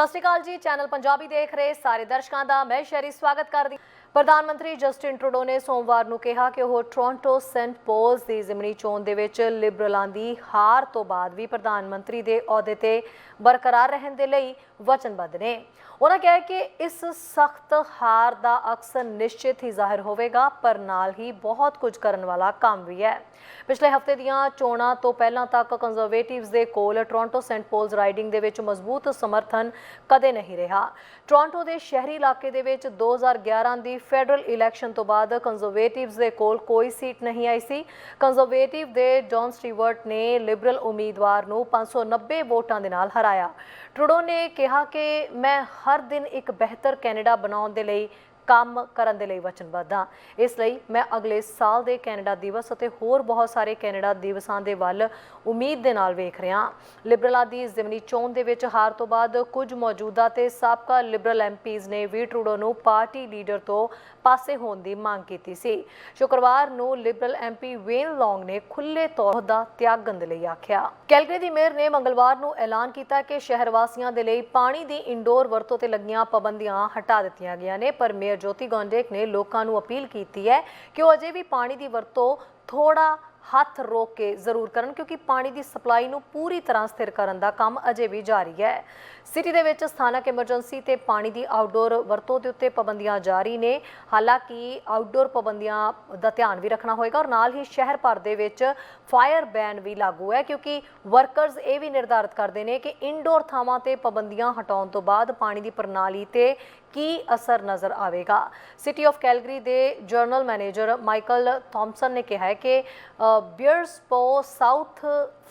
ਸਤਿ ਸ਼੍ਰੀ ਅਕਾਲ ਜੀ। ਚੈਨਲ ਪੰਜਾਬੀ ਦੇਖ ਰਹੇ ਸਾਰੇ ਦਰਸ਼ਕਾਂ ਦਾ ਮੈਂ ਸ਼ੈਰੀ ਸਵਾਗਤ ਕਰਦੀ ਪ੍ਰਧਾਨ ਮੰਤਰੀ ਜਸਟਿਨ ਟਰੂਡੋ ਨੇ ਸੋਮਵਾਰ ਨੂੰ ਕਿਹਾ ਕਿ ਉਹ ਟੋਰਾਂਟੋ ਸੈਂਟ ਪੋਲਸ ਦੀ ਜ਼ਿਮਨੀ ਚੋਣ ਦੇ ਵਿੱਚ ਲਿਬਰਲਾਂ ਦੀ ਹਾਰ ਤੋਂ ਬਾਅਦ ਵੀ ਪ੍ਰਧਾਨ ਮੰਤਰੀ ਦੇ ਅਹੁਦੇ ਤੇ ਬਰਕਰਾਰ ਰਹਿਣ ਦੇ ਲਈ ਵਚਨਬੱਧ ਨੇ। ਉਹਨਾਂ ਕਿਹਾ ਕਿ ਇਸ ਸਖਤ ਹਾਰ ਦਾ ਅਕਸਰ ਨਿਸ਼ਚਿਤ ਹੀ ਜ਼ਾਹਿਰ ਹੋਵੇਗਾ, ਪਰ ਨਾਲ ਹੀ ਬਹੁਤ ਕੁਝ ਕਰਨ ਵਾਲਾ ਕੰਮ ਵੀ ਹੈ। ਪਿਛਲੇ ਹਫ਼ਤੇ ਦੀਆਂ ਚੋਣਾਂ ਤੋਂ ਪਹਿਲਾਂ ਤੱਕ ਕੰਜ਼ਰਵੇਟਿਵਸ ਦੇ ਕੋਲ ਟੋਰਾਂਟੋ ਸੈਂਟ ਪੋਲਸ ਰਾਈਡਿੰਗ ਦੇ ਵਿੱਚ ਮਜ਼ਬੂਤ ਸਮਰਥਨ ਕਦੇ ਨਹੀਂ ਰਿਹਾ। ਟੋਰਾਂਟੋ ਦੇ ਸ਼ਹਿਰੀ ਇਲਾਕੇ ਦੇ ਵਿੱਚ 2011 ਦੀ ਫੈਡਰਲ ਇਲੈਕਸ਼ਨ ਤੋਂ ਬਾਅਦ ਕੰਜ਼ਰਵੇਟਿਵਸ ਦੇ ਕੋਲ ਕੋਈ ਸੀਟ ਨਹੀਂ ਆਈ ਸੀ। ਕੰਜ਼ਰਵੇਟਿਵ ਦੇ ਜੌਨ ਸਟੀਵਰਟ ਨੇ ਲਿਬਰਲ ਉਮੀਦਵਾਰ ਨੂੰ 590 ਵੋਟਾਂ ਦੇ ਨਾਲ ਹਰਾਇਆ। ਟਰੂਡੋ ਨੇ ਕਿਹਾ ਕਿ ਮੈਂ ਹਰ ਦਿਨ ਇੱਕ ਬਿਹਤਰ ਕੈਨੇਡਾ ਬਣਾਉਣ ਦੇ ਲਈ ਕੰਮ ਕਰਨ ਦੇ ਲਈ ਵਚਨਬੱਧ ਹਾਂ ਇਸ ਲਈ ਮੈਂ ਅਗਲੇ ਸਾਲ ਦੇ ਕੈਨੇਡਾ ਦਿਵਸ ਅਤੇ ਹੋਰ ਬਹੁਤ ਸਾਰੇ ਕੈਨੇਡਾ ਦਿਵਸਾਂ ਦੇ ਵੱਲ ਉਮੀਦ ਦੇ ਨਾਲ ਵੇਖ ਰਿਹਾ ਲਿਬਰਲਾਂ ਦੀ ਜ਼ਿਮਨੀ ਚੋਣ ਦੇ ਵਿੱਚ ਹਾਰ ਤੋਂ ਬਾਅਦ ਕੁਝ ਮੌਜੂਦਾ ਤੇ ਸਾਬਕਾ ਲਿਬਰਲ ਐਮਪੀਜ਼ ਨੇ ਵੀ ਟਰੂਡੋ ਨੂੰ ਪਾਰਟੀ ਲੀਡਰ ਤੋਂ ਪਾਸੇ ਹੋਣ ਦੀ ਮੰਗ ਕੀਤੀ ਸੀ। ਸ਼ੁੱਕਰਵਾਰ ਨੂੰ ਲਿਬਰਲ ਐਮਪੀ ਵੇਨ ਲੌਂਗ ਨੇ ਖੁੱਲੇ ਤੌਰ ਦਾ ਤਿਆਗਣ ਦੇ ਲਈ ਆਖਿਆ। ਕੈਲਗਰੀ ਦੀ ਮੇਅਰ ਨੇ ਮੰਗਲਵਾਰ ਨੂੰ ਐਲਾਨ ਕੀਤਾ ਕਿ ਸ਼ਹਿਰ ਵਾਸੀਆਂ ਦੇ ਲਈ ਪਾਣੀ ਦੀ ਇੰਡੋਰ ਵਰਤੋਂ ਤੇ ਲੱਗੀਆਂ ਪਾਬੰਦੀਆਂ ਹਟਾ ਦਿੱਤੀਆਂ ਗਈਆਂ ਨੇ, ਪਰ ਮੇਅਰ ਜੋਤੀ ਗੌਂਡੇਕ ਨੇ ਲੋਕਾਂ ਨੂੰ ਅਪੀਲ ਕੀਤੀ ਹੈ ਕਿ ਉਹ ਅਜੇ ਵੀ ਪਾਣੀ ਦੀ ਵਰਤੋਂ ਥੋੜਾ ਹੱਥ ਰੋਕ ਕੇ ਜ਼ਰੂਰ ਕਰਨ, ਕਿਉਂਕਿ ਪਾਣੀ ਦੀ ਸਪਲਾਈ ਨੂੰ ਪੂਰੀ ਤਰ੍ਹਾਂ ਸਥਿਰ ਕਰਨ ਦਾ ਕੰਮ ਅਜੇ ਵੀ ਜਾਰੀ ਹੈ। ਸਿਟੀ ਦੇ ਵਿੱਚ ਸਥਾਨਕ ਐਮਰਜੈਂਸੀ ਤੇ ਪਾਣੀ ਦੀ ਆਊਟਡੋਰ ਵਰਤੋਂ ਦੇ ਉੱਤੇ ਪਾਬੰਦੀਆਂ ਜਾਰੀ ਨੇ। ਹਾਲਾਂਕਿ ਆਊਟਡੋਰ ਪਾਬੰਦੀਆਂ ਦਾ ਧਿਆਨ ਵੀ ਰੱਖਣਾ ਹੋਏਗਾ ਔਰ ਨਾਲ ਹੀ ਸ਼ਹਿਰ ਭਰ ਦੇ ਵਿੱਚ ਫਾਇਰ ਬੈਨ ਵੀ ਲਾਗੂ ਹੈ, ਕਿਉਂਕਿ ਵਰਕਰਸ ਇਹ ਵੀ ਨਿਰਧਾਰਤ ਕਰਦੇ ਨੇ ਕਿ ਇਨਡੋਰ ਥਾਵਾਂ ਤੇ ਪਾਬੰਦੀਆਂ ਹਟਾਉਣ ਤੋਂ ਬਾਅਦ ਪਾਣੀ ਦੀ ਪ੍ਰਣਾਲੀ ਤੇ ਕੀ ਅਸਰ ਨਜ਼ਰ ਆਵੇਗਾ? ਸਿਟੀ ਆਫ ਕੈਲਗਰੀ ਦੇ ਜਰਨਲ ਮੈਨੇਜਰ ਮਾਈਕਲ ਥਾਮਸਨ ਨੇ ਕਿਹਾ ਹੈ ਕਿ ਬੀਅਰਸਪੋ ਸਾਊਥ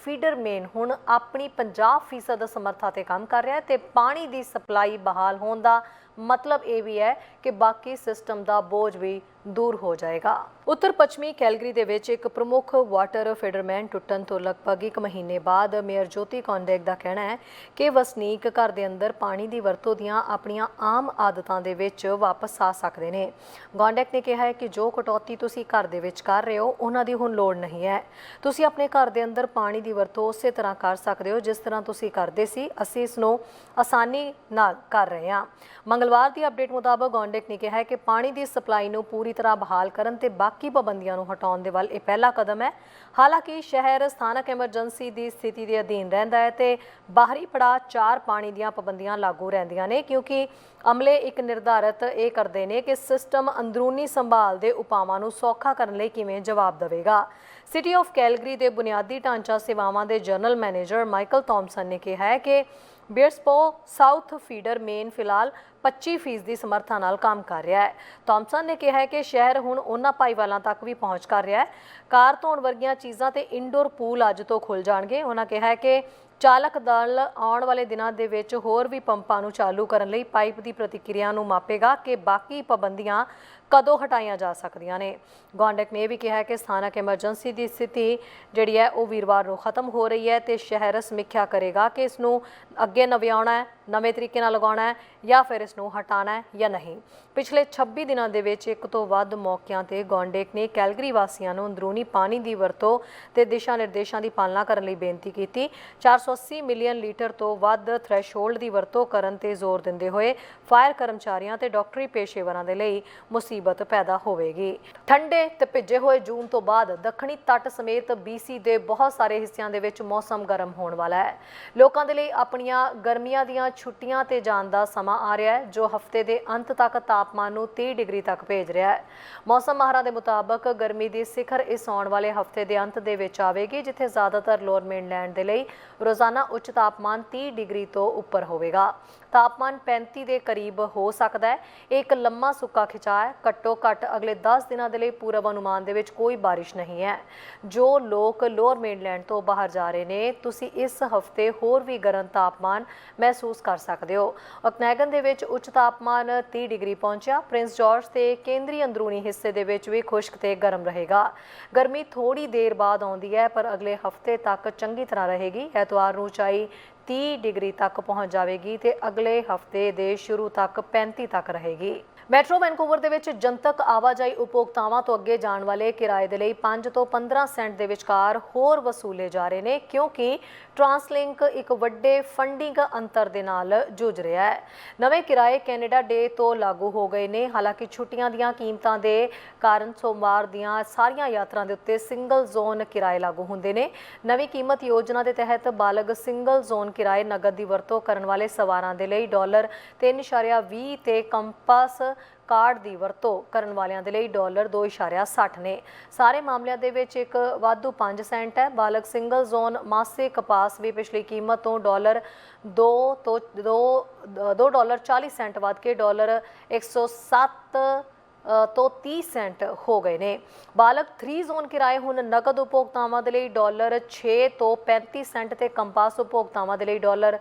ਫੀਡਰ ਮੇਨ ਹੁਣ ਆਪਣੀ 50% ਸਮਰੱਥਾ ਤੇ ਕੰਮ ਕਰ ਰਿਹਾ ਹੈ ਤੇ ਪਾਣੀ ਦੀ ਸਪਲਾਈ ਬਹਾਲ ਹੋਣ ਦਾ ਮਤਲਬ ਇਹ ਵੀ ਹੈ ਕਿ ਬਾਕੀ ਸਿਸਟਮ ਦਾ ਬੋਝ ਵੀ ਦੂਰ ਹੋ ਜਾਏਗਾ। ਉੱਤਰ ਪੱਛਮੀ ਕੈਲਗਰੀ ਦੇ ਵਿੱਚ ਇੱਕ ਪ੍ਰਮੁੱਖ ਵਾਟਰ ਫੀਡਰਮੈਨ ਟੁੱਟਣ ਤੋਂ ਲਗਭਗ ਇੱਕ ਮਹੀਨੇ ਬਾਅਦ ਮੇਅਰ ਜੋਤੀ ਕੌਂਡੇਕ ਦਾ ਕਹਿਣਾ ਹੈ ਕਿ ਵਸਨੀਕ ਘਰ ਦੇ ਅੰਦਰ ਪਾਣੀ ਦੀ ਵਰਤੋਂ ਦੀਆਂ ਆਪਣੀਆਂ ਆਮ ਆਦਤਾਂ ਦੇ ਵਿੱਚ ਵਾਪਸ ਆ ਸਕਦੇ ਨੇ। ਗੌਂਡੇਕ ਨੇ ਕਿਹਾ ਹੈ ਕਿ ਜੋ ਕਟੌਤੀ ਤੁਸੀਂ ਘਰ ਦੇ ਵਿੱਚ ਕਰ ਰਹੇ ਹੋ, ਉਹਨਾਂ ਦੀ ਹੁਣ ਲੋੜ ਨਹੀਂ ਹੈ। ਤੁਸੀਂ ਆਪਣੇ ਘਰ ਦੇ ਅੰਦਰ ਪਾਣੀ ਦੀ ਵਰਤੋਂ ਉਸੇ ਤਰ੍ਹਾਂ ਕਰ ਸਕਦੇ ਹੋ ਜਿਸ ਤਰ੍ਹਾਂ ਤੁਸੀਂ ਕਰਦੇ ਸੀ। ਅਸੀਂ ਇਸ ਨੂੰ ਆਸਾਨੀ ਨਾਲ ਕਰ ਰਹੇ ਹਾਂ। ਮੰਗਲ ਮੰਗਲਵਾਰ ਦੀ ਅਪਡੇਟ ਮੁਤਾਬਕ ਗੌਂਡੇਕ ਨੇ ਕਿਹਾ ਕਿ ਪਾਣੀ ਦੀ ਸਪਲਾਈ ਨੂੰ ਪੂਰੀ ਤਰ੍ਹਾਂ ਬਹਾਲ ਕਰਨ ਤੇ ਬਾਕੀ ਪਾਬੰਦੀਆਂ ਨੂੰ ਹਟਾਉਣ ਦੇ ਵੱਲ ਇਹ ਪਹਿਲਾ ਕਦਮ ਹੈ। ਹਾਲਾਂਕਿ ਸ਼ਹਿਰ ਸਥਾਨਕ ਐਮਰਜੈਂਸੀ ਦੀ ਸਥਿਤੀ ਦੇ ਅਧੀਨ ਰਹਿੰਦਾ ਹੈ ਤੇ ਬਾਹਰੀ ਪੜਾਅ ਚਾਰ ਪਾਣੀ ਦੀਆਂ ਪਾਬੰਦੀਆਂ ਲਾਗੂ ਰਹਿੰਦੀਆਂ ਨੇ ਕਿਉਂਕਿ ਅਮਲੇ ਇੱਕ ਨਿਰਧਾਰਤ ਇਹ ਕਰਦੇ ਨੇ ਕਿ ਸਿਸਟਮ ਅੰਦਰੂਨੀ ਸੰਭਾਲ ਦੇ ਉਪਾਵਾਂ ਨੂੰ ਸੌਖਾ ਕਰਨ ਲਈ ਕਿਵੇਂ ਜਵਾਬ ਦੇਵੇਗਾ। ਸਿਟੀ ਆਫ ਕੈਲਗਰੀ ਦੇ ਬੁਨਿਆਦੀ ਢਾਂਚਾ ਸੇਵਾਵਾਂ ਦੇ ਜਨਰਲ ਮੈਨੇਜਰ ਮਾਈਕਲ ਥਾਮਸਨ ਨੇ ਕਿਹਾ ਹੈ ਕਿ ਬੀਅਰਸਪੋ ਸਾਊਥ ਫੀਡਰ ਮੇਨ ਫਿਲਹਾਲ 25 ਫੀਸਦੀ ਸਮਰੱਥਾ ਨਾਲ ਕੰਮ ਕਰ ਰਿਹਾ ਹੈ। ਥਾਮਸਨ ਨੇ ਕਿਹਾ ਹੈ ਕਿ ਸ਼ਹਿਰ ਹੁਣ ਉਹਨਾਂ ਭਾਈਵਾਲਾਂ ਤੱਕ ਵੀ ਪਹੁੰਚ ਕਰ ਰਿਹਾ ਹੈ। ਕਾਰ ਧੋਣ ਵਰਗੀਆਂ ਚੀਜ਼ਾਂ ਤੇ ਇਨਡੋਰ ਪੂਲ ਅੱਜ ਤੋਂ ਖੁੱਲ ਜਾਣਗੇ। ਉਹਨਾਂ ਕਿਹਾ ਹੈ ਕਿ ਚਾਲਕ ਦਲ ਆਉਣ ਵਾਲੇ ਦਿਨਾਂ ਦੇ ਵਿੱਚ ਹੋਰ ਵੀ ਪੰਪਾਂ ਨੂੰ ਚਾਲੂ ਕਰਨ ਲਈ ਪਾਈਪ ਦੀ ਪ੍ਰਤੀਕਿਰਿਆ ਨੂੰ ਮਾਪੇਗਾ ਕਿ ਬਾਕੀ ਪਾਬੰਦੀਆਂ ਕਦੋਂ ਹਟਾਈਆਂ ਜਾ ਸਕਦੀਆਂ ਨੇ? ਗੌਂਡਕ ਨੇ ਇਹ ਵੀ ਕਿਹਾ ਕਿ ਸਥਾਨਕ ਐਮਰਜੈਂਸੀ ਦੀ ਸਥਿਤੀ ਜਿਹੜੀ ਹੈ, ਉਹ ਵੀਰਵਾਰ ਨੂੰ ਖਤਮ ਹੋ ਰਹੀ ਹੈ ਤੇ ਸ਼ਹਿਰ ਸਮੀਖਿਆ ਕਰੇਗਾ ਕਿ ਇਸ ਨੂੰ ਅੱਗੇ ਨਵਿਆਉਣਾ ਹੈ। ਨਵੇਂ ਤਰੀਕੇ ਨਾਲ ਲਗਾਉਣਾ ਹੈ ਜਾਂ ਫਿਰ ਇਸ ਨੂੰ ਹਟਾਉਣਾ ਹੈ ਜਾਂ ਨਹੀਂ। ਪਿਛਲੇ 26 ਦਿਨਾਂ ਦੇ ਵਿੱਚ ਇੱਕ ਤੋਂ ਵੱਧ ਮੌਕਿਆਂ ਤੇ ਗੌਂਡੇਕ ਨੇ ਕੈਲਗਰੀ ਵਾਸੀਆਂ ਨੂੰ ਅੰਦਰੂਨੀ ਪਾਣੀ ਦੀ ਵਰਤੋਂ ਤੇ ਦਿਸ਼ਾ ਨਿਰਦੇਸ਼ਾਂ ਦੀ ਪਾਲਣਾ ਕਰਨ ਲਈ ਬੇਨਤੀ ਕੀਤੀ। 480 ਮਿਲੀਅਨ ਲੀਟਰ ਤੋਂ ਵੱਧ ਥ੍ਰੈਸ਼ੋਲਡ ਦੀ ਵਰਤੋਂ ਕਰਨ ਤੇ ਜ਼ੋਰ ਦਿੰਦੇ ਹੋਏ ਫਾਇਰ ਕਰਮਚਾਰੀਆਂ ਤੇ ਡਾਕਟਰੀ ਪੇਸ਼ੇਵਰਾਂ ਦੇ ਲਈ ਮੁਸੀਬਤ ਪੈਦਾ ਹੋਵੇਗੀ। ਠੰਡੇ ਤੇ ਭਿੱਜੇ ਹੋਏ ਜੂਨ ਤੋਂ ਬਾਅਦ ਦੱਖਣੀ ਤੱਟ ਸਮੇਤ BC ਦੇ ਬਹੁਤ ਸਾਰੇ ਹਿੱਸਿਆਂ ਦੇ ਵਿੱਚ ਮੌਸਮ ਗਰਮ ਹੋਣ ਵਾਲਾ ਹੈ। ਲੋਕਾਂ ਦੇ ਲਈ ਆਪਣੀਆਂ ਗਰਮੀਆਂ ਦੀਆਂ ਛੁੱਟੀਆਂ ਤੇ ਜਾਣ ਦਾ ਸਮਾਂ ਆ ਰਿਹਾ ਹੈ, ਜੋ ਹਫ਼ਤੇ ਦੇ ਅੰਤ ਤੱਕ ਤਾਪਮਾਨ ਨੂੰ 30 ਡਿਗਰੀ ਤੱਕ ਭੇਜ ਰਿਹਾ ਹੈ। ਮੌਸਮ ਮਾਹਰਾਂ ਦੇ ਮੁਤਾਬਕ ਗਰਮੀ ਦੀ ਸਿਖਰ ਇਸ ਆਉਣ ਵਾਲੇ ਹਫ਼ਤੇ ਦੇ ਅੰਤ ਦੇ ਵਿੱਚ ਆਵੇਗੀ, ਜਿੱਥੇ ਜ਼ਿਆਦਾਤਰ ਲੋਅਰ ਮੇਨਲੈਂਡ ਦੇ ਲਈ ਰੋਜ਼ਾਨਾ ਉੱਚ ਤਾਪਮਾਨ 30 ਡਿਗਰੀ ਤੋਂ ਉੱਪਰ ਹੋਵੇਗਾ। ਤਾਪਮਾਨ 35 ਦੇ ਕਰੀਬ ਹੋ ਸਕਦਾ ਹੈ। ਇਹ ਇੱਕ ਲੰਮਾ ਸੁੱਕਾ ਖਿਚਾਅ ਹੈ। ਘੱਟੋ ਘੱਟ ਅਗਲੇ 10 ਦਿਨਾਂ ਦੇ ਲਈ ਪੂਰਵ ਅਨੁਮਾਨ ਦੇ ਵਿੱਚ ਕੋਈ ਬਾਰਿਸ਼ ਨਹੀਂ ਹੈ। ਜੋ ਲੋਕ ਲੋਅਰ ਮੇਨਲੈਂਡ ਤੋਂ ਬਾਹਰ ਜਾ ਰਹੇ ਨੇ, ਤੁਸੀਂ ਇਸ ਹਫ਼ਤੇ ਹੋਰ ਵੀ ਗਰਮ ਤਾਪਮਾਨ ਮਹਿਸੂਸ ਕਰ ਸਕਦੇ ਹੋ। ਅਕਨੈਗਨ ਦੇ ਵਿੱਚ ਉੱਚ ਤਾਪਮਾਨ 30 ਡਿਗਰੀ ਪਹੁੰਚਿਆ। ਪ੍ਰਿੰਸ ਜਾਰਜ ਤੇ ਕੇਂਦਰੀ ਅੰਦਰੂਨੀ ਹਿੱਸੇ ਦੇ ਵਿੱਚ ਵੀ ਖੁਸ਼ਕ ਤੇ ਗਰਮ ਰਹੇਗਾ। ਗਰਮੀ ਥੋੜੀ ਦੇਰ ਬਾਅਦ ਆਉਂਦੀ ਹੈ, ਪਰ ਅਗਲੇ ਹਫ਼ਤੇ ਤੱਕ ਚੰਗੀ ਤਰ੍ਹਾਂ ਰਹੇਗੀ। ਐਤਵਾਰ ਨੂੰ ਉਚਾਈ 30 ਡਿਗਰੀ ਤੱਕ ਪਹੁੰਚ ਜਾਵੇਗੀ ਤੇ ਅਗਲੇ ਹਫ਼ਤੇ ਦੇ ਸ਼ੁਰੂ ਤੱਕ 35 ਤੱਕ ਰਹੇਗੀ। ਮੈਟਰੋ ਵੈਨਕੂਵਰ ਦੇ ਵਿੱਚ ਜਨਤਕ ਆਵਾਜਾਈ ਉਪਭੋਗਤਾਵਾਂ ਤੋਂ ਅੱਗੇ ਜਾਣ ਵਾਲੇ ਕਿਰਾਏ ਦੇ ਲਈ 5 ਤੋਂ 15 ਸੈਂਟ ਦੇ ਵਿਚਕਾਰ ਹੋਰ ਵਸੂਲੇ ਜਾ ਰਹੇ ਨੇ, ਕਿਉਂਕਿ ਟਰਾਂਸਲਿੰਕ ਇੱਕ ਵੱਡੇ ਫੰਡਿੰਗ ਅੰਤਰ ਦੇ ਨਾਲ ਜੂਝ ਰਿਹਾ ਹੈ। ਨਵੇਂ ਕਿਰਾਏ ਕੈਨੇਡਾ ਡੇ ਤੋਂ ਲਾਗੂ ਹੋ ਗਏ ਨੇ। ਹਾਲਾਂਕਿ ਛੁੱਟੀਆਂ ਦੀਆਂ ਕੀਮਤਾਂ ਦੇ ਕਾਰਨ ਸੋਮਵਾਰ ਦੀਆਂ ਸਾਰੀਆਂ ਯਾਤਰਾ ਦੇ ਉੱਤੇ ਸਿੰਗਲ ਜ਼ੋਨ ਕਿਰਾਏ ਲਾਗੂ ਹੁੰਦੇ ਨੇ। ਨਵੀਂ ਕੀਮਤ ਯੋਜਨਾ ਦੇ ਤਹਿਤ ਬਾਲਗ ਸਿੰਗਲ ਜ਼ੋਨ ਕਿਰਾਏ ਨਗਦ ਦੀ ਵਰਤੋਂ ਕਰਨ ਵਾਲੇ ਸਵਾਰਾਂ ਦੇ ਲਈ ਡਾਲਰ 3.20 ਤੇ ਕੰਪਸ ਕਾਰਡ ਦੀ ਵਰਤੋਂ ਕਰਨ ਵਾਲਿਆਂ ਦੇ ਲਈ ਡਾਲਰ 2.60 ਨੇ। ਸਾਰੇ ਮਾਮਲਿਆਂ ਦੇ ਵਿੱਚ ਇੱਕ ਵਾਧੂ 5 ਸੈਂਟ ਹੈ। ਬਾਲਕ ਸਿੰਗਲ ਜ਼ੋਨ ਮਾਸੇ ਕਪਾਸ ਵੀ ਪਿਛਲੀ ਕੀਮਤ ਤੋਂ ਡਾਲਰ 2 ਤੋਂ 2 2 ਡਾਲਰ 40 ਸੈਂਟ ਵੱਧ ਕੇ ਡਾਲਰ 107 ਅ, ਤੋਂ 30 ਸੈਂਟ ਹੋ ਗਏ ਨੇ। ਬਾਲਕ 3 ਜ਼ੋਨ ਕਿਰਾਏ ਹੁਣ ਨਕਦ ਉਪਭੋਗਤਾਵਾਂ ਦੇ ਲਈ ਡਾਲਰ 6 ਤੋਂ 35 ਸੈਂਟ ਤੇ ਕੰਪਾਸ ਉਪਭੋਗਤਾਵਾਂ ਦੇ ਲਈ ਡਾਲਰ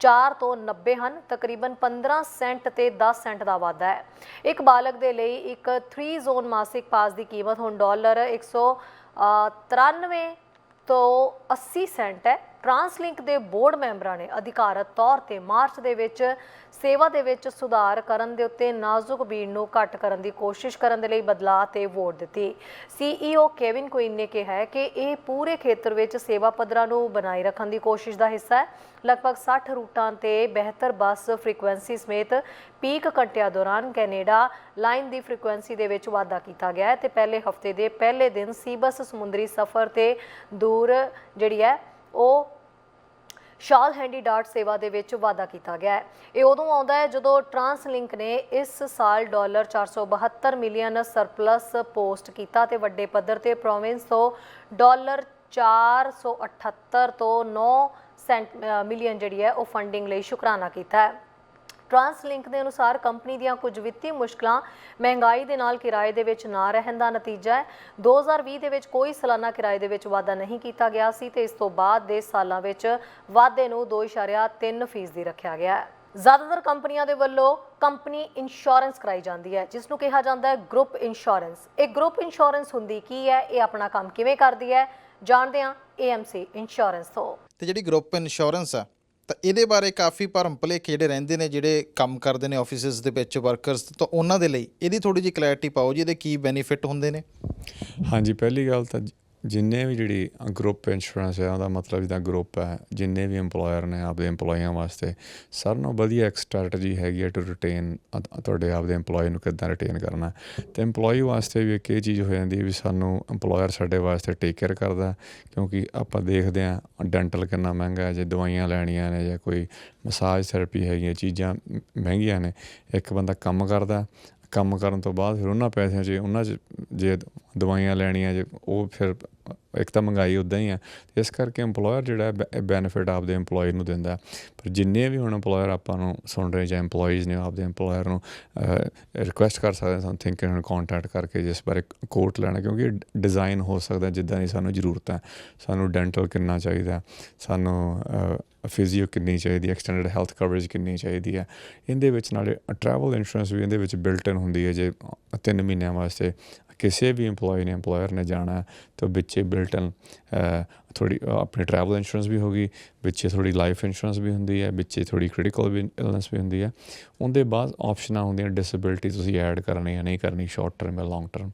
4 ਤੋਂ 90 ਹਨ, ਤਕਰੀਬਨ 15 ਸੈਂਟ ਤੇ 10 ਸੈਂਟ ਦਾ ਵਾਧਾ ਹੈ। ਇੱਕ ਬਾਲਗ ਦੇ ਲਈ ਇੱਕ 3 ਜ਼ੋਨ ਮਾਸਿਕ ਪਾਸ ਦੀ ਕੀਮਤ ਹੁਣ ਡਾਲਰ 193 ਤੋਂ 80 ਸੈਂਟ ਹੈ। ਟਰਾਂਸਲਿੰਕ ਦੇ ਬੋਰਡ ਮੈਂਬਰਾਂ ਨੇ ਅਧਿਕਾਰਤ ਤੌਰ ਤੇ ਮਾਰਚ ਦੇ ਵਿੱਚ ਸੇਵਾ ਦੇ ਵਿੱਚ ਸੁਧਾਰ ਕਰਨ ਦੇ ਉੱਤੇ ਨਾਜ਼ੁਕ ਭੀੜ ਨੂੰ ਘੱਟ ਕਰਨ ਦੀ ਕੋਸ਼ਿਸ਼ ਕਰਨ ਦੇ ਲਈ ਬਦਲਾਅ ਤੇ ਵੋਟ ਦਿੱਤੀ। ਸੀਈਓ ਕੇਵਿਨ ਕੁਇਨ ਨੇ ਕਿਹਾ ਹੈ ਕਿ ਇਹ ਪੂਰੇ ਖੇਤਰ ਵਿੱਚ ਸੇਵਾ ਪੱਧਰਾਂ ਨੂੰ ਬਣਾਈ ਰੱਖਣ ਦੀ ਕੋਸ਼ਿਸ਼ ਦਾ ਹਿੱਸਾ ਹੈ। ਲਗਭਗ 60 ਰੂਟਾਂ ਤੇ ਬਿਹਤਰ ਬੱਸ ਫ੍ਰੀਕੁਐਂਸੀ ਸਮੇਤ ਪੀਕ ਘੰਟਿਆਂ ਦੌਰਾਨ ਕੈਨੇਡਾ ਲਾਈਨ ਦੀ ਫ੍ਰੀਕੁਐਂਸੀ ਦੇ ਵਿੱਚ ਵਾਧਾ ਕੀਤਾ ਗਿਆ ਹੈ ਤੇ ਪਹਿਲੇ ਹਫ਼ਤੇ ਦੇ ਪਹਿਲੇ ਦਿਨ ਸੀਬਸ ਸਮੁੰਦਰੀ ਸਫ਼ਰ ਤੇ ਦੂਰ ਜਿਹੜੀ ਹੈ ਉਹ ਸ਼ਾਲ ਹੈਂਡੀਡਾਰਟ ਸੇਵਾ ਦੇ ਵਿੱਚ ਵਾਧਾ ਕੀਤਾ ਗਿਆ ਹੈ। ਇਹ ਉਦੋਂ ਆਉਂਦਾ ਹੈ ਜਦੋਂ ਟਰਾਂਸਲਿੰਕ ਨੇ ਇਸ ਸਾਲ ਡਾਲਰ 472 ਮਿਲੀਅਨ ਸਰਪਲਸ ਪੋਸਟ ਕੀਤਾ ਤੇ ਵੱਡੇ ਪੱਧਰ ਤੇ ਪ੍ਰੋਵਿੰਸ ਤੋਂ ਡਾਲਰ 478 ਤੋਂ 9 ਸੈਂਟ ਮਿਲੀਅਨ ਜਿਹੜੀ ਹੈ ਉਹ ਫੰਡਿੰਗ ਲਈ ਸ਼ੁਕਰਾਨਾ ਕੀਤਾ ਹੈ। ਟਰਾਂਸਲਿੰਕ ਦੇ ਅਨੁਸਾਰ ਕੰਪਨੀ ਦੀਆਂ ਕੁਝ ਵਿੱਤੀ ਮੁਸ਼ਕਲਾਂ ਮਹਿੰਗਾਈ ਦੇ ਨਾਲ ਕਿਰਾਏ ਦੇ ਵਿੱਚ ਨਾ ਰਹਿਣ ਦਾ ਨਤੀਜਾ ਹੈ। 2020 ਦੇ ਵਿੱਚ ਕੋਈ ਸਾਲਾਨਾ ਕਿਰਾਏ ਦੇ ਵਿੱਚ ਵਾਧਾ ਨਹੀਂ ਕੀਤਾ ਗਿਆ ਸੀ ਤੇ ਇਸ ਤੋਂ ਬਾਅਦ ਦੇ ਸਾਲਾਂ ਵਿੱਚ ਵਾਧੇ ਨੂੰ 2.3% ਫੀਸਦੀ ਰੱਖਿਆ ਗਿਆ ਹੈ। ਜ਼ਿਆਦਾਤਰ ਕੰਪਨੀਆਂ ਦੇ ਵੱਲੋਂ ਕੰਪਨੀ ਇੰਸ਼ੋਰੈਂਸ ਕਰਾਈ ਜਾਂਦੀ ਹੈ, ਜਿਸ ਨੂੰ ਕਿਹਾ ਜਾਂਦਾ ਹੈ ਗਰੁੱਪ ਇੰਸ਼ੋਰੈਂਸ। ਇਹ ਗਰੁੱਪ ਇੰਸ਼ੋਰੈਂਸ ਹੁੰਦੀ ਕੀ ਹੈ, ਇਹ ਆਪਣਾ ਕੰਮ ਕਿਵੇਂ ਕਰਦੀ ਹੈ? ਜਾਣਦੇ ਹਾਂ AMC ਇੰਸ਼ੋਰੈਂਸ ਤੋਂ। ਤੇ ਜਿਹੜੀ ਗਰੁੱਪ ਇੰਸ਼ੋਰੈਂਸ ਆ ਤਾਂ ਇਹਦੇ ਬਾਰੇ ਕਾਫੀ ਭਰਮ ਭੁਲੇਖੇ ਜਿਹੜੇ ਰਹਿੰਦੇ ਨੇ, ਜਿਹੜੇ ਕੰਮ ਕਰਦੇ ਨੇ ਆਫਿਸਿਸ ਦੇ ਵਿੱਚ ਵਰਕਰਸ ਤਾਂ ਉਹਨਾਂ ਦੇ ਲਈ ਇਹਦੀ ਥੋੜੀ ਜਿਹੀ ਕਲੈਰਿਟੀ ਪਾਓ ਜੀ, ਇਹਦੇ ਕੀ ਬੈਨੀਫਿਟ ਹੁੰਦੇ ਨੇ? ਹਾਂਜੀ, ਪਹਿਲੀ ਗੱਲ ਤਾਂ ਜ- ਜਿੰਨੇ ਵੀ ਜਿਹੜੀ ਗਰੁੱਪ ਇੰਸ਼ੋਰੈਂਸ ਹੈ ਉਹਦਾ ਮਤਲਬ ਜਿੱਦਾਂ ਗਰੁੱਪ ਹੈ, ਜਿੰਨੇ ਵੀ EMPLOYER ਨੇ ਆਪਦੇ EMPLOYEEਆਂ ਵਾਸਤੇ ਸਾਰਿਆਂ ਨਾਲੋਂ ਵਧੀਆ ਇੱਕ ਸਟ੍ਰੈਟਜੀ ਹੈਗੀ ਹੈ ਟੂ ਰਿਟੇਨ ਤੁਹਾਡੇ ਆਪਦੇ EMPLOYE ਨੂੰ ਕਿੱਦਾਂ ਰਿਟੇਨ ਕਰਨਾ ਤੇ EMPLOYE ਵਾਸਤੇ ਵੀ ਇੱਕ ਇਹ ਚੀਜ਼ ਹੋ ਜਾਂਦੀ ਹੈ ਵੀ ਸਾਨੂੰ EMPLOYER ਸਾਡੇ ਵਾਸਤੇ ਟੇਕ ਕੇਅਰ ਕਰਦਾ ਕਿਉਂਕਿ ਆਪਾਂ ਦੇਖਦੇ ਹਾਂ ਡੈਂਟਲ ਕਿੰਨਾ ਮਹਿੰਗਾ ਹੈ, ਜੇ ਦਵਾਈਆਂ ਲੈਣੀਆਂ ਨੇ ਜਾਂ ਕੋਈ ਮਸਾਜ ਥੈਰੇਪੀ ਹੈਗੀਆਂ, ਚੀਜ਼ਾਂ ਮਹਿੰਗੀਆਂ ਨੇ, ਇੱਕ ਬੰਦਾ ਕੰਮ ਕਰਦਾ ਕੰਮ ਕਰਨ ਤੋਂ ਬਾਅਦ ਫਿਰ ਉਹਨਾਂ ਪੈਸਿਆਂ 'ਚ, ਉਹਨਾਂ 'ਚ ਜੇ ਦਵਾਈਆਂ ਲੈਣੀਆਂ ਜੇ, ਉਹ ਫਿਰ ਇੱਕ ਤਾਂ ਮਹਿੰਗਾਈ ਉਦਾਂ ਹੀ ਆ ਇਸ ਕਰਕੇ EMPLOYER ਜਿਹੜਾ ਬੈਨੀਫਿਟ ਆਪਦੇ EMPLOYE ਨੂੰ ਦਿੰਦਾ ਪਰ ਜਿੰਨੇ ਵੀ ਹੁਣ EMPLOYER ਆਪਾਂ ਨੂੰ ਸੁਣ ਰਹੇ, ਜਾਂ EMPLOYEES ਨੇ ਆਪਦੇ EMPLOYER ਨੂੰ ਰਿਕੁਐਸਟ ਕਰ ਸਕਦੇ ਸਨ ਥਿੰਕ ਨੂੰ ਕੰਟੈਕਟ ਕਰਕੇ ਜਿਸ ਬਾਰੇ ਕੋਟ ਲੈਣਾ, ਕਿਉਂਕਿ ਡਿਜ਼ਾਈਨ ਹੋ ਸਕਦਾ ਜਿੱਦਾਂ ਦੀ ਸਾਨੂੰ ਜ਼ਰੂਰਤ ਹੈ। ਸਾਨੂੰ ਡੈਂਟਲ ਕਿੰਨਾ ਚਾਹੀਦਾ ਸਾਨੂੰ ਫਿਜ਼ੀਓ ਕਿੰਨੀ ਚਾਹੀਦੀ ਹੈ ਐਕਸਟੈਂਡਡ ਹੈਲਥ ਕਵਰੇਜ ਕਿੰਨੀ ਚਾਹੀਦੀ ਹੈ। ਇਹਦੇ ਵਿੱਚ ਨਾਲੇ ਟਰੈਵਲ ਇੰਸ਼ੋਰੈਂਸ ਵੀ ਇਹਦੇ ਵਿੱਚ ਬਿਲਟ ਇਨ ਹੁੰਦੀ ਹੈ ਜੇ ਤਿੰਨ ਮਹੀਨਿਆਂ ਵਾਸਤੇ ਕਿਸੇ ਵੀ EMPLOYE ਨੇ EMPLOYER ਨੇ ਜਾਣਾ ਹੈ, ਤਾਂ ਵਿੱਚੇ ਬਿਲਟ ਇਨ ਥੋੜੀ ਆਪਣੀ ਟਰੈਵਲ ਇੰਸ਼ੋਰੈਂਸ ਵੀ ਹੋਗੀ ਵਿੱਚੇ ਥੋੜੀ ਲਾਈਫ ਇੰਸ਼ੋਰੈਂਸ ਵੀ ਹੁੰਦੀ ਹੈ, ਵਿੱਚੇ ਥੋੜੀ ਕ੍ਰਿਟੀਕਲ ਵੀ ਇਲਨੈਸ ਵੀ ਹੁੰਦੀ ਹੈ। ਉਹਦੇ ਬਾਅਦ ਆਪਸ਼ਨਾਂ ਹੁੰਦੀਆਂ ਡਿਸੇਬਿਲਿਟੀ ਤੁਸੀਂ ਐਡ ਕਰਨੀ ਜਾਂ ਨਹੀਂ ਕਰਨੀ ਸ਼ਾਰਟ ਟਰਮ ਜਾਂ ਲੌਂਗ ਟਰਮ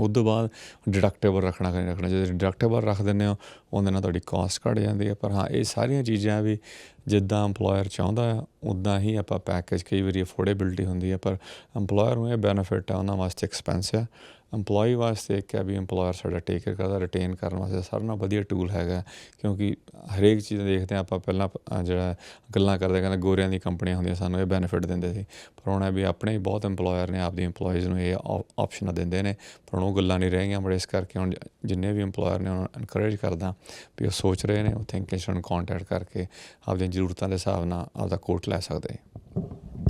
ਉਸ ਤੋਂ ਬਾਅਦ ਡਿਡਕਟੇਬਲ ਰੱਖਣਾ ਕਿ ਰੱਖਣਾ ਜੇ ਡਿਡਕਟੇਬਲ ਰੱਖ ਦਿੰਦੇ ਹੋ, ਉਹਦੇ ਨਾਲ ਤੁਹਾਡੀ ਕਾਸਟ ਘਟ ਜਾਂਦੀ ਹੈ। ਪਰ ਹਾਂ, ਇਹ ਸਾਰੀਆਂ ਚੀਜ਼ਾਂ ਵੀ ਜਿੱਦਾਂ EMPLOYER ਚਾਹੁੰਦਾ ਹੈ ਉਦਾਂ ਹੀ ਆਪਾਂ ਪੈਕੇਜ ਕਈ ਵਾਰੀ ਅਫੋਰਡੇਬਿਲਟੀ ਹੁੰਦੀ ਹੈ, ਪਰ EMPLOYER ਨੂੰ ਇਹ ਬੈਨੀਫਿਟ ਹੈ, ਉਹਨਾਂ ਵਾਸਤੇ ਐਕਸਪੈਂਸ ਹੈ। EMPLOYE ਵਾਸਤੇ ਇੱਕ ਹੈ ਵੀ EMPLOYER ਸਾਡਾ ਟੇਕ ਕੇਅਰ ਕਰਦਾ ਰਿਟੇਨ ਕਰਨ ਵਾਸਤੇ ਸਾਰਿਆਂ ਨਾਲੋਂ ਵਧੀਆ ਟੂਲ ਹੈਗਾ। ਕਿਉਂਕਿ ਹਰੇਕ ਚੀਜ਼ ਦੇਖਦੇ ਹਾਂ ਆਪਾਂ, ਪਹਿਲਾਂ ਜਿਹੜਾ ਗੱਲਾਂ ਕਰਦੇ ਕਹਿੰਦੇ ਗੋਰਿਆਂ ਦੀ ਕੰਪਨੀਆਂ ਹੁੰਦੀਆਂ ਸਾਨੂੰ ਇਹ ਬੈਨੀਫਿਟ ਦਿੰਦੇ ਸੀ। ਪਰ ਹੁਣ ਇਹ ਵੀ ਆਪਣੇ ਹੀ ਬਹੁਤ EMPLOYER ਨੇ, ਆਪਦੀ EMPLOYEES ਨੂੰ ਇਹ ਆਪਸ਼ਨਾਂ ਦਿੰਦੇ ਨੇ। ਪਰ ਹੁਣ ਉਹ ਗੱਲਾਂ ਨਹੀਂ ਰਹਿ ਗਈਆਂ ਬੜੇ ਇਸ ਕਰਕੇ ਹੁਣ ਜਿੰਨੇ ਵੀ EMPLOYER ਨੇ, ਉਹਨਾਂ ਨੂੰ ਇਨਕਰੇਜ ਕਰਦਾ ਵੀ ਉਹ ਸੋਚ ਰਹੇ ਨੇ, ਉਹ ਥਿੰਕ ਨੂੰ ਕੰਟੈਕਟ ਕਰਕੇ ਆਪਦੀਆਂ ਜ਼ਰੂਰਤਾਂ ਦੇ ਹਿਸਾਬ ਨਾਲ ਆਪਦਾ ਕੋਟ ਲੈ ਸਕਦੇ।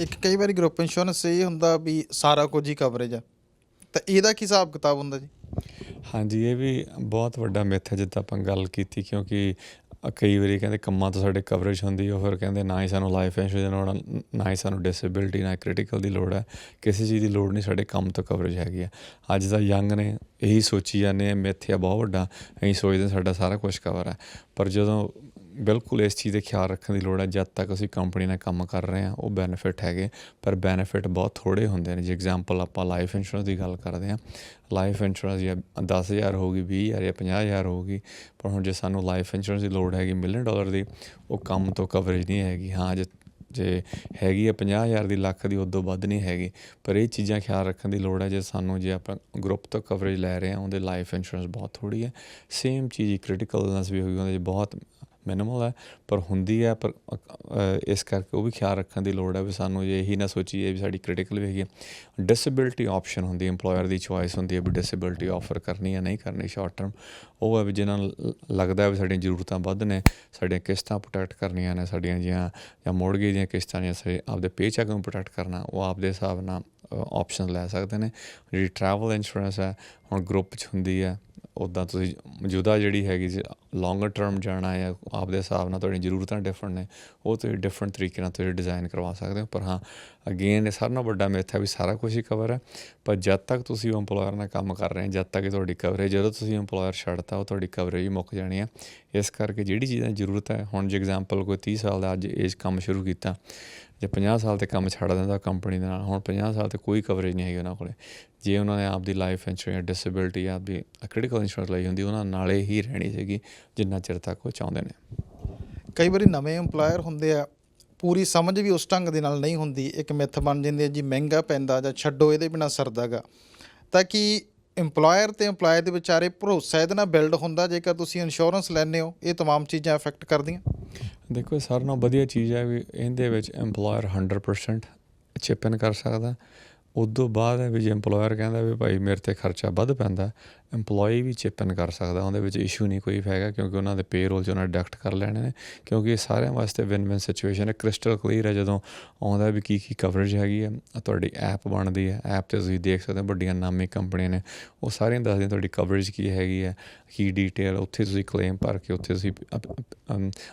ਇੱਕ ਕਈ ਵਾਰੀ ਗਰੁੱਪ ਇੰਸ਼ੋਰੈਂਸ ਇਹ ਹੁੰਦਾ ਵੀ ਸਾਰਾ ਕੁਝ ਹੀ ਕਵਰੇਜ ਆ। ਤਾਂ ਇਹਦਾ ਕੀ ਹਿਸਾਬ ਕਿਤਾਬ ਹੁੰਦਾ ਜੀ? ਹਾਂਜੀ, ਇਹ ਵੀ ਬਹੁਤ ਵੱਡਾ ਮਿੱਥ ਹੈ ਜਿੱਦਾਂ ਆਪਾਂ ਗੱਲ ਕੀਤੀ, ਕਿਉਂਕਿ ਕਈ ਵਾਰੀ ਕਹਿੰਦੇ ਕੰਮਾਂ ਤੋਂ ਸਾਡੇ ਕਵਰੇਜ ਹੁੰਦੀ ਹੈ ਉਹ ਫਿਰ ਕਹਿੰਦੇ ਨਾ ਹੀ ਸਾਨੂੰ ਲਾਈਫ ਇੰਸ਼ੋਰੈਂਸ ਦੀ ਲੋੜ ਨਾ ਹੀ ਸਾਨੂੰ ਡਿਸੇਬਿਲਟੀ ਨਾ ਕ੍ਰਿਟੀਕਲ ਦੀ ਲੋੜ ਹੈ। ਕਿਸੇ ਚੀਜ਼ ਦੀ ਲੋੜ ਨਹੀਂ, ਸਾਡੇ ਕੰਮ ਤੋਂ ਕਵਰੇਜ ਹੈਗੀ ਆ। ਅੱਜ ਦਾ ਯੰਗ ਨੇ ਇਹੀ ਸੋਚੀ ਜਾਂਦੇ ਆ ਮਿੱਥ ਆ, ਬਹੁਤ ਵੱਡਾ। ਅਸੀਂ ਸੋਚਦੇ ਸਾਡਾ ਸਾਰਾ ਕੁਝ ਕਵਰ ਹੈ ਪਰ ਜਦੋਂ ਬਿਲਕੁਲ ਇਸ ਚੀਜ਼ ਦੇ ਖਿਆਲ ਰੱਖਣ ਦੀ ਲੋੜ ਹੈ, ਜਦ ਤੱਕ ਅਸੀਂ ਕੰਪਨੀ ਨਾਲ ਕੰਮ ਕਰ ਰਹੇ ਹਾਂ, ਉਹ ਬੈਨੀਫਿਟ ਹੈਗੇ, ਪਰ ਬੈਨੀਫਿਟ ਬਹੁਤ ਥੋੜੇ ਹੁੰਦੇ ਨੇ। ਜੇ ਐਗਜ਼ਾਮਪਲ ਆਪਾਂ ਲਾਈਫ ਇੰਸ਼ੋਰੈਂਸ ਦੀ ਗੱਲ ਕਰਦੇ ਹਾਂ ਲਾਈਫ ਇੰਸ਼ੋਰੈਂਸ ਜਾਂ 10000 ਹੋਊਗੀ 20000 ਜਾਂ 50000 ਹੋਊਗੀ ਪਰ ਹੁਣ ਜੇ ਸਾਨੂੰ ਲਾਈਫ ਇੰਸ਼ੋਰੈਂਸ ਦੀ ਲੋੜ ਹੈਗੀ ਮਿਲੀਅਨ ਡਾਲਰ ਦੀ, ਉਹ ਕੰਮ ਤੋਂ ਕਵਰੇਜ ਨਹੀਂ ਹੈਗੀ। ਹਾਂ, ਜੇ ਜੇ ਹੈਗੀ ਹੈ 50000 ਦੀ, ਲੱਖ ਦੀ, ਉਦੋਂ ਵੱਧ ਨਹੀਂ ਹੈਗੀ। ਪਰ ਇਹ ਚੀਜ਼ਾਂ ਖਿਆਲ ਰੱਖਣ ਦੀ ਲੋੜ ਹੈ, ਜੇ ਸਾਨੂੰ ਜੇ ਆਪਾਂ ਗਰੁੱਪ ਤੋਂ ਕਵਰੇਜ ਲੈ ਰਹੇ ਹਾਂ, ਉਹਦੇ ਲਾਈਫ ਇੰਸ਼ੋਰੈਂਸ ਬਹੁਤ ਥੋੜੀ ਹੈ। ਸੇਮ ਚੀਜ਼ ਕ੍ਰਿਟੀਕਲ ਇਲਨੈਸ ਵੀ ਹੋਊਗੀ ਉਹਦੇ 'ਚ ਬਹੁਤ ਮਿਨੀਮਲ ਹੈ, ਪਰ ਹੁੰਦੀ ਹੈ, ਪਰ ਇਸ ਕਰਕੇ ਉਹ ਵੀ ਖਿਆਲ ਰੱਖਣ ਦੀ ਲੋੜ ਹੈ ਵੀ ਸਾਨੂੰ ਜੇ ਇਹੀ ਨਾ ਸੋਚੀਏ ਵੀ ਸਾਡੀ ਕ੍ਰਿਟੀਕਲ ਵੀ ਹੈਗੀ ਹੈ। ਡਿਸੇਬਿਲਟੀ ਆਪਸ਼ਨ ਹੁੰਦੀ ਹੈ, EMPLOYER ਦੀ ਚੁਆਇਸ ਹੁੰਦੀ ਹੈ ਵੀ ਡਿਸੇਬਿਲਟੀ ਆਫਰ ਕਰਨੀ ਹੈ, ਨਹੀਂ ਕਰਨੀ ਸ਼ਾਰਟ ਟਰਮ ਉਹ ਹੈ ਵੀ ਜਿਨ੍ਹਾਂ ਨੂੰ ਲੱਗਦਾ ਵੀ ਸਾਡੀਆਂ ਜ਼ਰੂਰਤਾਂ ਵੱਧ ਨੇ, ਸਾਡੀਆਂ ਕਿਸ਼ਤਾਂ ਪ੍ਰੋਟੈਕਟ ਕਰਨੀਆਂ ਨੇ, ਸਾਡੀਆਂ ਜੀਆਂ, ਜਾਂ ਮੋੜਗੇ ਦੀਆਂ ਕਿਸ਼ਤਾਂ ਜਾਂ ਸੇ ਆਪਦੇ ਪੇਚੈਕ ਨੂੰ ਪ੍ਰੋਟੈਕਟ ਕਰਨਾ, ਉਹ ਆਪਦੇ ਹਿਸਾਬ ਨਾਲ ਆਪਸ਼ਨ ਲੈ ਸਕਦੇ ਨੇ। ਜਿਹੜੀ ਟਰੈਵਲ ਇੰਸ਼ੋਰੈਂਸ ਹੈ, ਹੁਣ ਗਰੁੱਪ 'ਚ ਹੁੰਦੀ ਹੈ ਉੱਦਾਂ ਤੁਸੀਂ ਮੌਜੂਦਾ ਜਿਹੜੀ ਹੈਗੀ ਜੀ ਲੌਂਗਰ ਟਰਮ ਜਾਣਾ ਹੈ, ਆਪਦੇ ਹਿਸਾਬ ਨਾਲ ਤੁਹਾਡੀਆਂ ਜ਼ਰੂਰਤਾਂ ਡਿਫਰੈਂਟ ਨੇ, ਉਹ ਤੁਸੀਂ ਡਿਫਰੈਂਟ ਤਰੀਕੇ ਨਾਲ ਤੁਸੀਂ ਡਿਜ਼ਾਈਨ ਕਰਵਾ ਸਕਦੇ ਹੋ, ਪਰ ਹਾਂ ਅਗੇਨ ਇਹ ਸਾਰਿਆਂ ਨਾਲੋਂ ਵੱਡਾ ਮਿੱਥ ਹੈ ਵੀ ਸਾਰਾ ਕੁਝ ਹੀ ਕਵਰ ਹੈ। ਪਰ ਜਦ ਤੱਕ ਤੁਸੀਂ ਉਹ EMPLOYER ਨਾਲ ਕੰਮ ਕਰ ਰਹੇ ਹੋ, ਜਦ ਤੱਕ ਇਹ ਤੁਹਾਡੀ ਕਵਰੇਜ ਜਦੋਂ ਤੁਸੀਂ EMPLOYER ਛੱਡਤਾ, ਉਹ ਤੁਹਾਡੀ ਕਵਰੇਜ ਹੀ ਮੁੱਕ ਜਾਣੀ ਹੈ। ਇਸ ਕਰਕੇ ਜਿਹੜੀ ਚੀਜ਼ਾਂ ਦੀ ਜ਼ਰੂਰਤ ਹੈ, ਹੁਣ ਜੇ ਐਗਜ਼ਾਮਪਲ ਕੋਈ 30 ਸਾਲ ਦਾ ਅੱਜ ਏਜ ਕੰਮ ਸ਼ੁਰੂ ਕੀਤਾ, ਜੇ 50 ਸਾਲ ਤੇ ਕੰਮ ਛੱਡ ਦਿੰਦਾ ਕੰਪਨੀ ਦੇ ਨਾਲ, ਹੁਣ 50 ਸਾਲ ਤੇ ਕੋਈ ਕਵਰੇਜ ਨਹੀਂ ਹੈਗੀ ਉਹਨਾਂ ਕੋਲੇ। ਜੇ ਉਹਨਾਂ ਨੇ ਆਪਦੀ ਲਾਈਫ ਇੰਸ਼ੋਰੈਂਸ ਡਿਸੇਬਿਲਟੀ ਆਪਦੀ ਕ੍ਰਿਟੀਕਲ ਇੰਸ਼ੋਰੈਂਸ ਲਈ ਹੁੰਦੀ, ਉਹਨਾਂ ਨਾਲੇ ਹੀ ਰਹਿਣੀ ਸੀਗੀ, ਜਿੰਨਾ ਚਿਰ ਤੱਕ ਉਹ ਚਾਹੁੰਦੇ ਨੇ। ਕਈ ਵਾਰੀ ਨਵੇਂ EMPLOYER ਹੁੰਦੇ ਆ ਪੂਰੀ ਸਮਝ ਵੀ ਉਸ ਢੰਗ ਦੇ ਨਾਲ ਨਹੀਂ ਹੁੰਦੀ ਇੱਕ ਮਿੱਥ ਬਣ ਜਾਂਦੀ ਹੈ ਜੀ ਮਹਿੰਗਾ ਪੈਂਦਾ ਜਾਂ ਛੱਡੋ ਇਹਦੇ ਬਿਨਾ ਸਰਦਾਗਾ ਤਾਂ ਕਿ EMPLOYER ਤੇ EMPLOYE ਦੇ ਵਿਚਾਰੇ ਭਰੋਸਾ ਇਹਦੇ ਨਾਲ ਬਿਲਡ ਹੁੰਦਾ ਜੇਕਰ ਤੁਸੀਂ ਇੰਸ਼ੋਰੈਂਸ ਲੈਂਦੇ ਹੋ ਇਹ तमाम ਚੀਜ਼ਾਂ ਅਫੈਕਟ ਕਰਦੀਆਂ ਦੇਖੋ ਇਹ ਸਾਰਿਆਂ ਨਾਲੋਂ ਵਧੀਆ ਚੀਜ਼ ਹੈ ਵੀ ਇਹਦੇ ਵਿੱਚ EMPLOYER 100% ਚਿਪ ਇਨ ਕਰ ਸਕਦਾ ਉਦੋਂ ਬਾਅਦ ਹੈ ਵੀ ਜੇ EMPLOYER ਕਹਿੰਦਾ ਵੀ ਭਾਈ ਮੇਰੇ ਤੇ ਖਰਚਾ ਵੱਧ ਪੈਂਦਾ, EMPLOYEE ਵੀ ਚਿਪ ਕਰ ਸਕਦਾ, ਉਹਦੇ ਵਿੱਚ ਇਸ਼ੂ ਨਹੀਂ ਕੋਈ ਹੈਗਾ ਕਿਉਂਕਿ ਉਹਨਾਂ ਦੇ ਪੇਰੋਲ 'ਚ ਉਹਨਾਂ ਡਿਡਕਟ ਕਰ ਲੈਣੇ ਨੇ, ਕਿਉਂਕਿ ਇਹ ਸਾਰਿਆਂ ਵਾਸਤੇ ਵਿਨ ਵਿਨ ਸਿਚੁਏਸ਼ਨ ਹੈ ਕ੍ਰਿਸਟਲ ਕਲੀਅਰ ਹੈ ਜਦੋਂ ਆਉਂਦਾ ਵੀ ਕੀ ਕੀ ਕਵਰੇਜ ਹੈਗੀ ਹੈ ਤੁਹਾਡੀ ਐਪ ਬਣਦੀ ਹੈ ਐਪ ਤੇ ਤੁਸੀਂ ਦੇਖ ਸਕਦੇ ਹੋ ਵੱਡੀਆਂ ਨਾਮੀ ਕੰਪਨੀਆਂ ਨੇ, ਉਹ ਸਾਰੀਆਂ ਦੱਸਦੀਆਂ ਤੁਹਾਡੀ ਕਵਰੇਜ ਕੀ ਹੈਗੀ ਹੈ, ਕੀ ਡਿਟੇਲ ਉੱਥੇ ਤੁਸੀਂ ਕਲੇਮ ਭਰ ਕੇ ਉੱਥੇ ਤੁਸੀਂ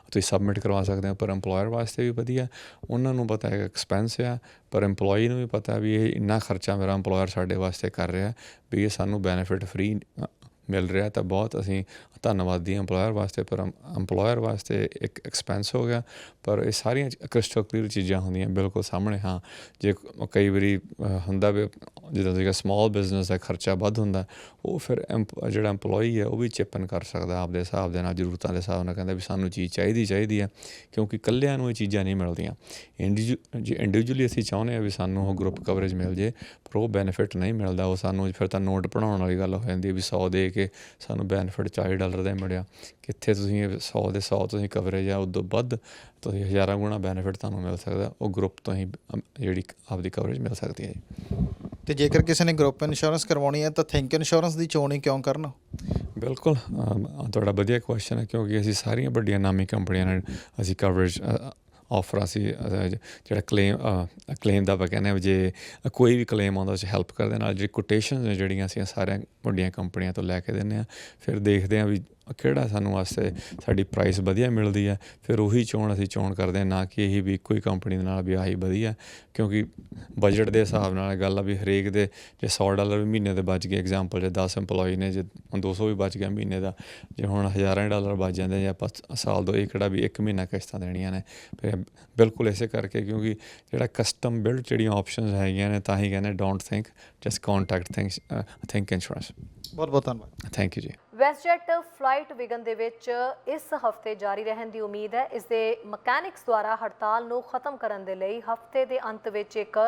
ਤੁਸੀਂ ਸਬਮਿਟ ਕਰਵਾ ਸਕਦੇ ਹੋ, ਪਰ EMPLOYER ਵਾਸਤੇ ਵੀ ਵਧੀਆ, ਉਹਨਾਂ ਨੂੰ ਪਤਾ ਹੈ ਐਕਸਪੈਂਸ ਆ ਪਰ EMPLOYEE ਨੂੰ ਵੀ ਪਤਾ ਵੀ ਇਹ ਇੰਨਾ ਖਰਚਾ ਮੇਰਾ EMPLOYER ਸਾਡੇ ਵਾਸਤੇ ਕਰ ਰਿਹਾ ਵੀ ਇਹ ਸਾਨੂੰ ਬੈਨੀਫਿਟ ਫ੍ਰੀ ਮਿਲ ਰਿਹਾ ਤਾਂ ਬਹੁਤ ਅਸੀਂ ਧੰਨਵਾਦੀ ਹਾਂ EMPLOYER ਵਾਸਤੇ ਪਰ EMPLOYER ਵਾਸਤੇ ਇੱਕ ਐਕਸਪੈਂਸ ਹੋ ਗਿਆ ਪਰ ਇਹ ਸਾਰੀਆਂ ਕ੍ਰਿਸਟਲ ਕਲੀਅਰ ਚੀਜ਼ਾਂ ਹੁੰਦੀਆਂ ਬਿਲਕੁਲ ਸਾਹਮਣੇ ਹਾਂ ਜੇ ਕਈ ਵਾਰੀ ਹੁੰਦਾ ਵੀ ਜਿੱਦਾਂ ਜਿਹੜਾ ਸਮਾਲ ਬਿਜ਼ਨਸ ਦਾ ਖਰਚਾ ਵੱਧ ਹੁੰਦਾ ਉਹ ਫਿਰ ਐਂਪ- ਜਿਹੜਾ EMPLOYEE ਹੈ ਉਹ ਵੀ ਚਿਪਨ ਕਰ ਸਕਦਾ ਆਪਦੇ ਹਿਸਾਬ ਦੇ ਨਾਲ ਜ਼ਰੂਰਤਾਂ ਦੇ ਹਿਸਾਬ ਨਾਲ ਕਹਿੰਦਾ ਵੀ ਸਾਨੂੰ ਚੀਜ਼ ਚਾਹੀਦੀ ਚਾਹੀਦੀ ਹੈ ਕਿਉਂਕਿ ਇਕੱਲਿਆਂ ਨੂੰ ਇਹ ਚੀਜ਼ਾਂ ਨਹੀਂ ਮਿਲਦੀਆਂ ਇੰਡੀਵਿਜੂ ਜੇ ਇੰਡੀਵਿਜੂਅਲੀ ਅਸੀਂ ਚਾਹੁੰਦੇ ਆ ਵੀ ਸਾਨੂੰ ਉਹ ਗਰੁੱਪ ਕਵਰੇਜ ਮਿਲ ਜੇ ਪਰ ਉਹ ਬੈਨੀਫਿਟ ਨਹੀਂ ਮਿਲਦਾ ਉਹ ਸਾਨੂੰ ਫਿਰ ਤਾਂ ਨੋਟ ਪੜਾਉਣ ਵਾਲੀ ਗੱਲ ਹੋ ਜਾਂਦੀ ਹੈ ਵੀ 100 ਦੇ ਕੇ ਸਾਨੂੰ ਬੈਨੀਫਿਟ 40 ਡਾਲਰ ਦਾ ਹੀ ਮਿਲਿਆ। ਕਿੱਥੇ ਤੁਸੀਂ ਇਹ 100 ਦੇ 100 ਤੁਸੀਂ ਕਵਰੇਜ ਆ ਉਦੋਂ ਵੱਧ ਤੁਸੀਂ ਹਜ਼ਾਰਾਂ ਗੁਣਾ ਬੈਨੀਫਿਟ ਤੁਹਾਨੂੰ ਮਿਲ ਸਕਦਾ। ਉਹ ਗਰੁੱਪ ਤੋਂ ਹੀ ਜਿਹੜੀ ਆਪਦੀ ਕਵਰੇਜ ਮਿਲ ਸਕਦੀ ਹੈ ਜੀ। ਤੇ ਜੇਕਰ ਕਿਸੇ ਨੇ ਗਰੁੱਪ ਇੰਸ਼ੋਰੈਂਸ ਕਰਵਾਉਣੀ ਹੈ ਤਾਂ ਥਿੰਕ ਇੰਸ਼ੋਰੈਂਸ ਦੀ ਚੋਣ ਹੀ ਕਿਉਂ ਕਰਨ? ਬਿਲਕੁਲ ਤੁਹਾਡਾ ਵਧੀਆ ਕੁਐਸਚਨ ਹੈ ਕਿਉਂਕਿ ਅਸੀਂ ਸਾਰੀਆਂ ਵੱਡੀਆਂ ਨਾਮੀ ਕੰਪਨੀਆਂ ਨਾਲ ਅਸੀਂ ਕਵਰੇਜ ਆਫਰ ਅਸੀਂ ਜਿਹੜਾ ਕਲੇਮ ਕਲੇਮ ਦਾ ਆਪਾਂ ਕਹਿੰਦੇ ਹਾਂ ਵੀ ਜੇ ਕੋਈ ਵੀ ਕਲੇਮ ਆਉਂਦਾ ਉਸ ਹੈਲਪ ਕਰਦੇ ਨਾਲ ਜਿਹੜੀ ਕੋਟੇਸ਼ਨਸ ਜਿਹੜੀਆਂ ਅਸੀਂ ਸਾਰੀਆਂ ਵੱਡੀਆਂ ਕੰਪਨੀਆਂ ਤੋਂ ਲੈ ਕੇ ਦਿੰਦੇ ਆ ਫਿਰ ਦੇਖਦੇ ਆ ਵੀ ਕਿਹੜਾ ਸਾਨੂੰ ਵਾਸਤੇ ਸਾਡੀ ਪ੍ਰਾਈਸ ਵਧੀਆ ਮਿਲਦੀ ਹੈ? ਫਿਰ ਉਹੀ ਚੋਣ ਅਸੀਂ ਚੋਣ ਕਰਦੇ ਹਾਂ ਨਾ ਕਿ ਇਹੀ ਵੀ ਇੱਕੋ ਹੀ ਕੰਪਨੀ ਦੇ ਨਾਲ ਵੀ ਆਹੀ ਵਧੀਆ। ਕਿਉਂਕਿ ਬਜਟ ਦੇ ਹਿਸਾਬ ਨਾਲ ਗੱਲ ਆ ਵੀ ਹਰੇਕ ਦੇ ਜੇ 100 ਡਾਲਰ ਵੀ ਮਹੀਨੇ ਦੇ ਬਚ ਗਏ ਐਗਜ਼ਾਮਪਲ ਜੇ 10 EMPLOYE ਨੇ ਜੇ ਹੁਣ 200 ਵੀ ਬਚ ਗਿਆ ਮਹੀਨੇ ਦਾ ਜੇ ਹੁਣ ਹਜ਼ਾਰਾਂ ਡਾਲਰ ਬਚ ਜਾਂਦੇ ਜਾਂ ਆਪਾਂ ਸਾਲ ਦੋ ਇਹ ਕਿਹੜਾ ਵੀ ਇੱਕ ਮਹੀਨਾ ਕਿਸ਼ਤਾਂ ਦੇਣੀਆਂ ਨੇ ਫਿਰ ਬਿਲਕੁਲ ਇਸੇ ਕਰਕੇ ਕਿਉਂਕਿ ਜਿਹੜਾ ਕਸਟਮ ਬਿਲਡ ਜਿਹੜੀਆਂ ਆਪਸ਼ਨਸ ਹੈਗੀਆਂ ਨੇ ਤਾਂ ਹੀ ਕਹਿੰਦੇ don't think just contact thinks think insurance ਬਹੁਤ ਬਹੁਤ ਧੰਨਵਾਦ। ਥੈਂਕ ਯੂ ਜੀ। ਵੈਸਟਜੈਟ ਫਲਾਈਟ ਵਿਗਨ ਦੇ ਵਿੱਚ ਇਸ ਹਫ਼ਤੇ ਜਾਰੀ ਰਹਿਣ ਦੀ ਉਮੀਦ ਹੈ। ਇਸ ਦੇ ਮਕੈਨਿਕਸ ਦੁਆਰਾ ਹੜਤਾਲ ਨੂੰ ਖਤਮ ਕਰਨ ਦੇ ਲਈ ਹਫ਼ਤੇ ਦੇ ਅੰਤ ਵਿੱਚ ਇੱਕ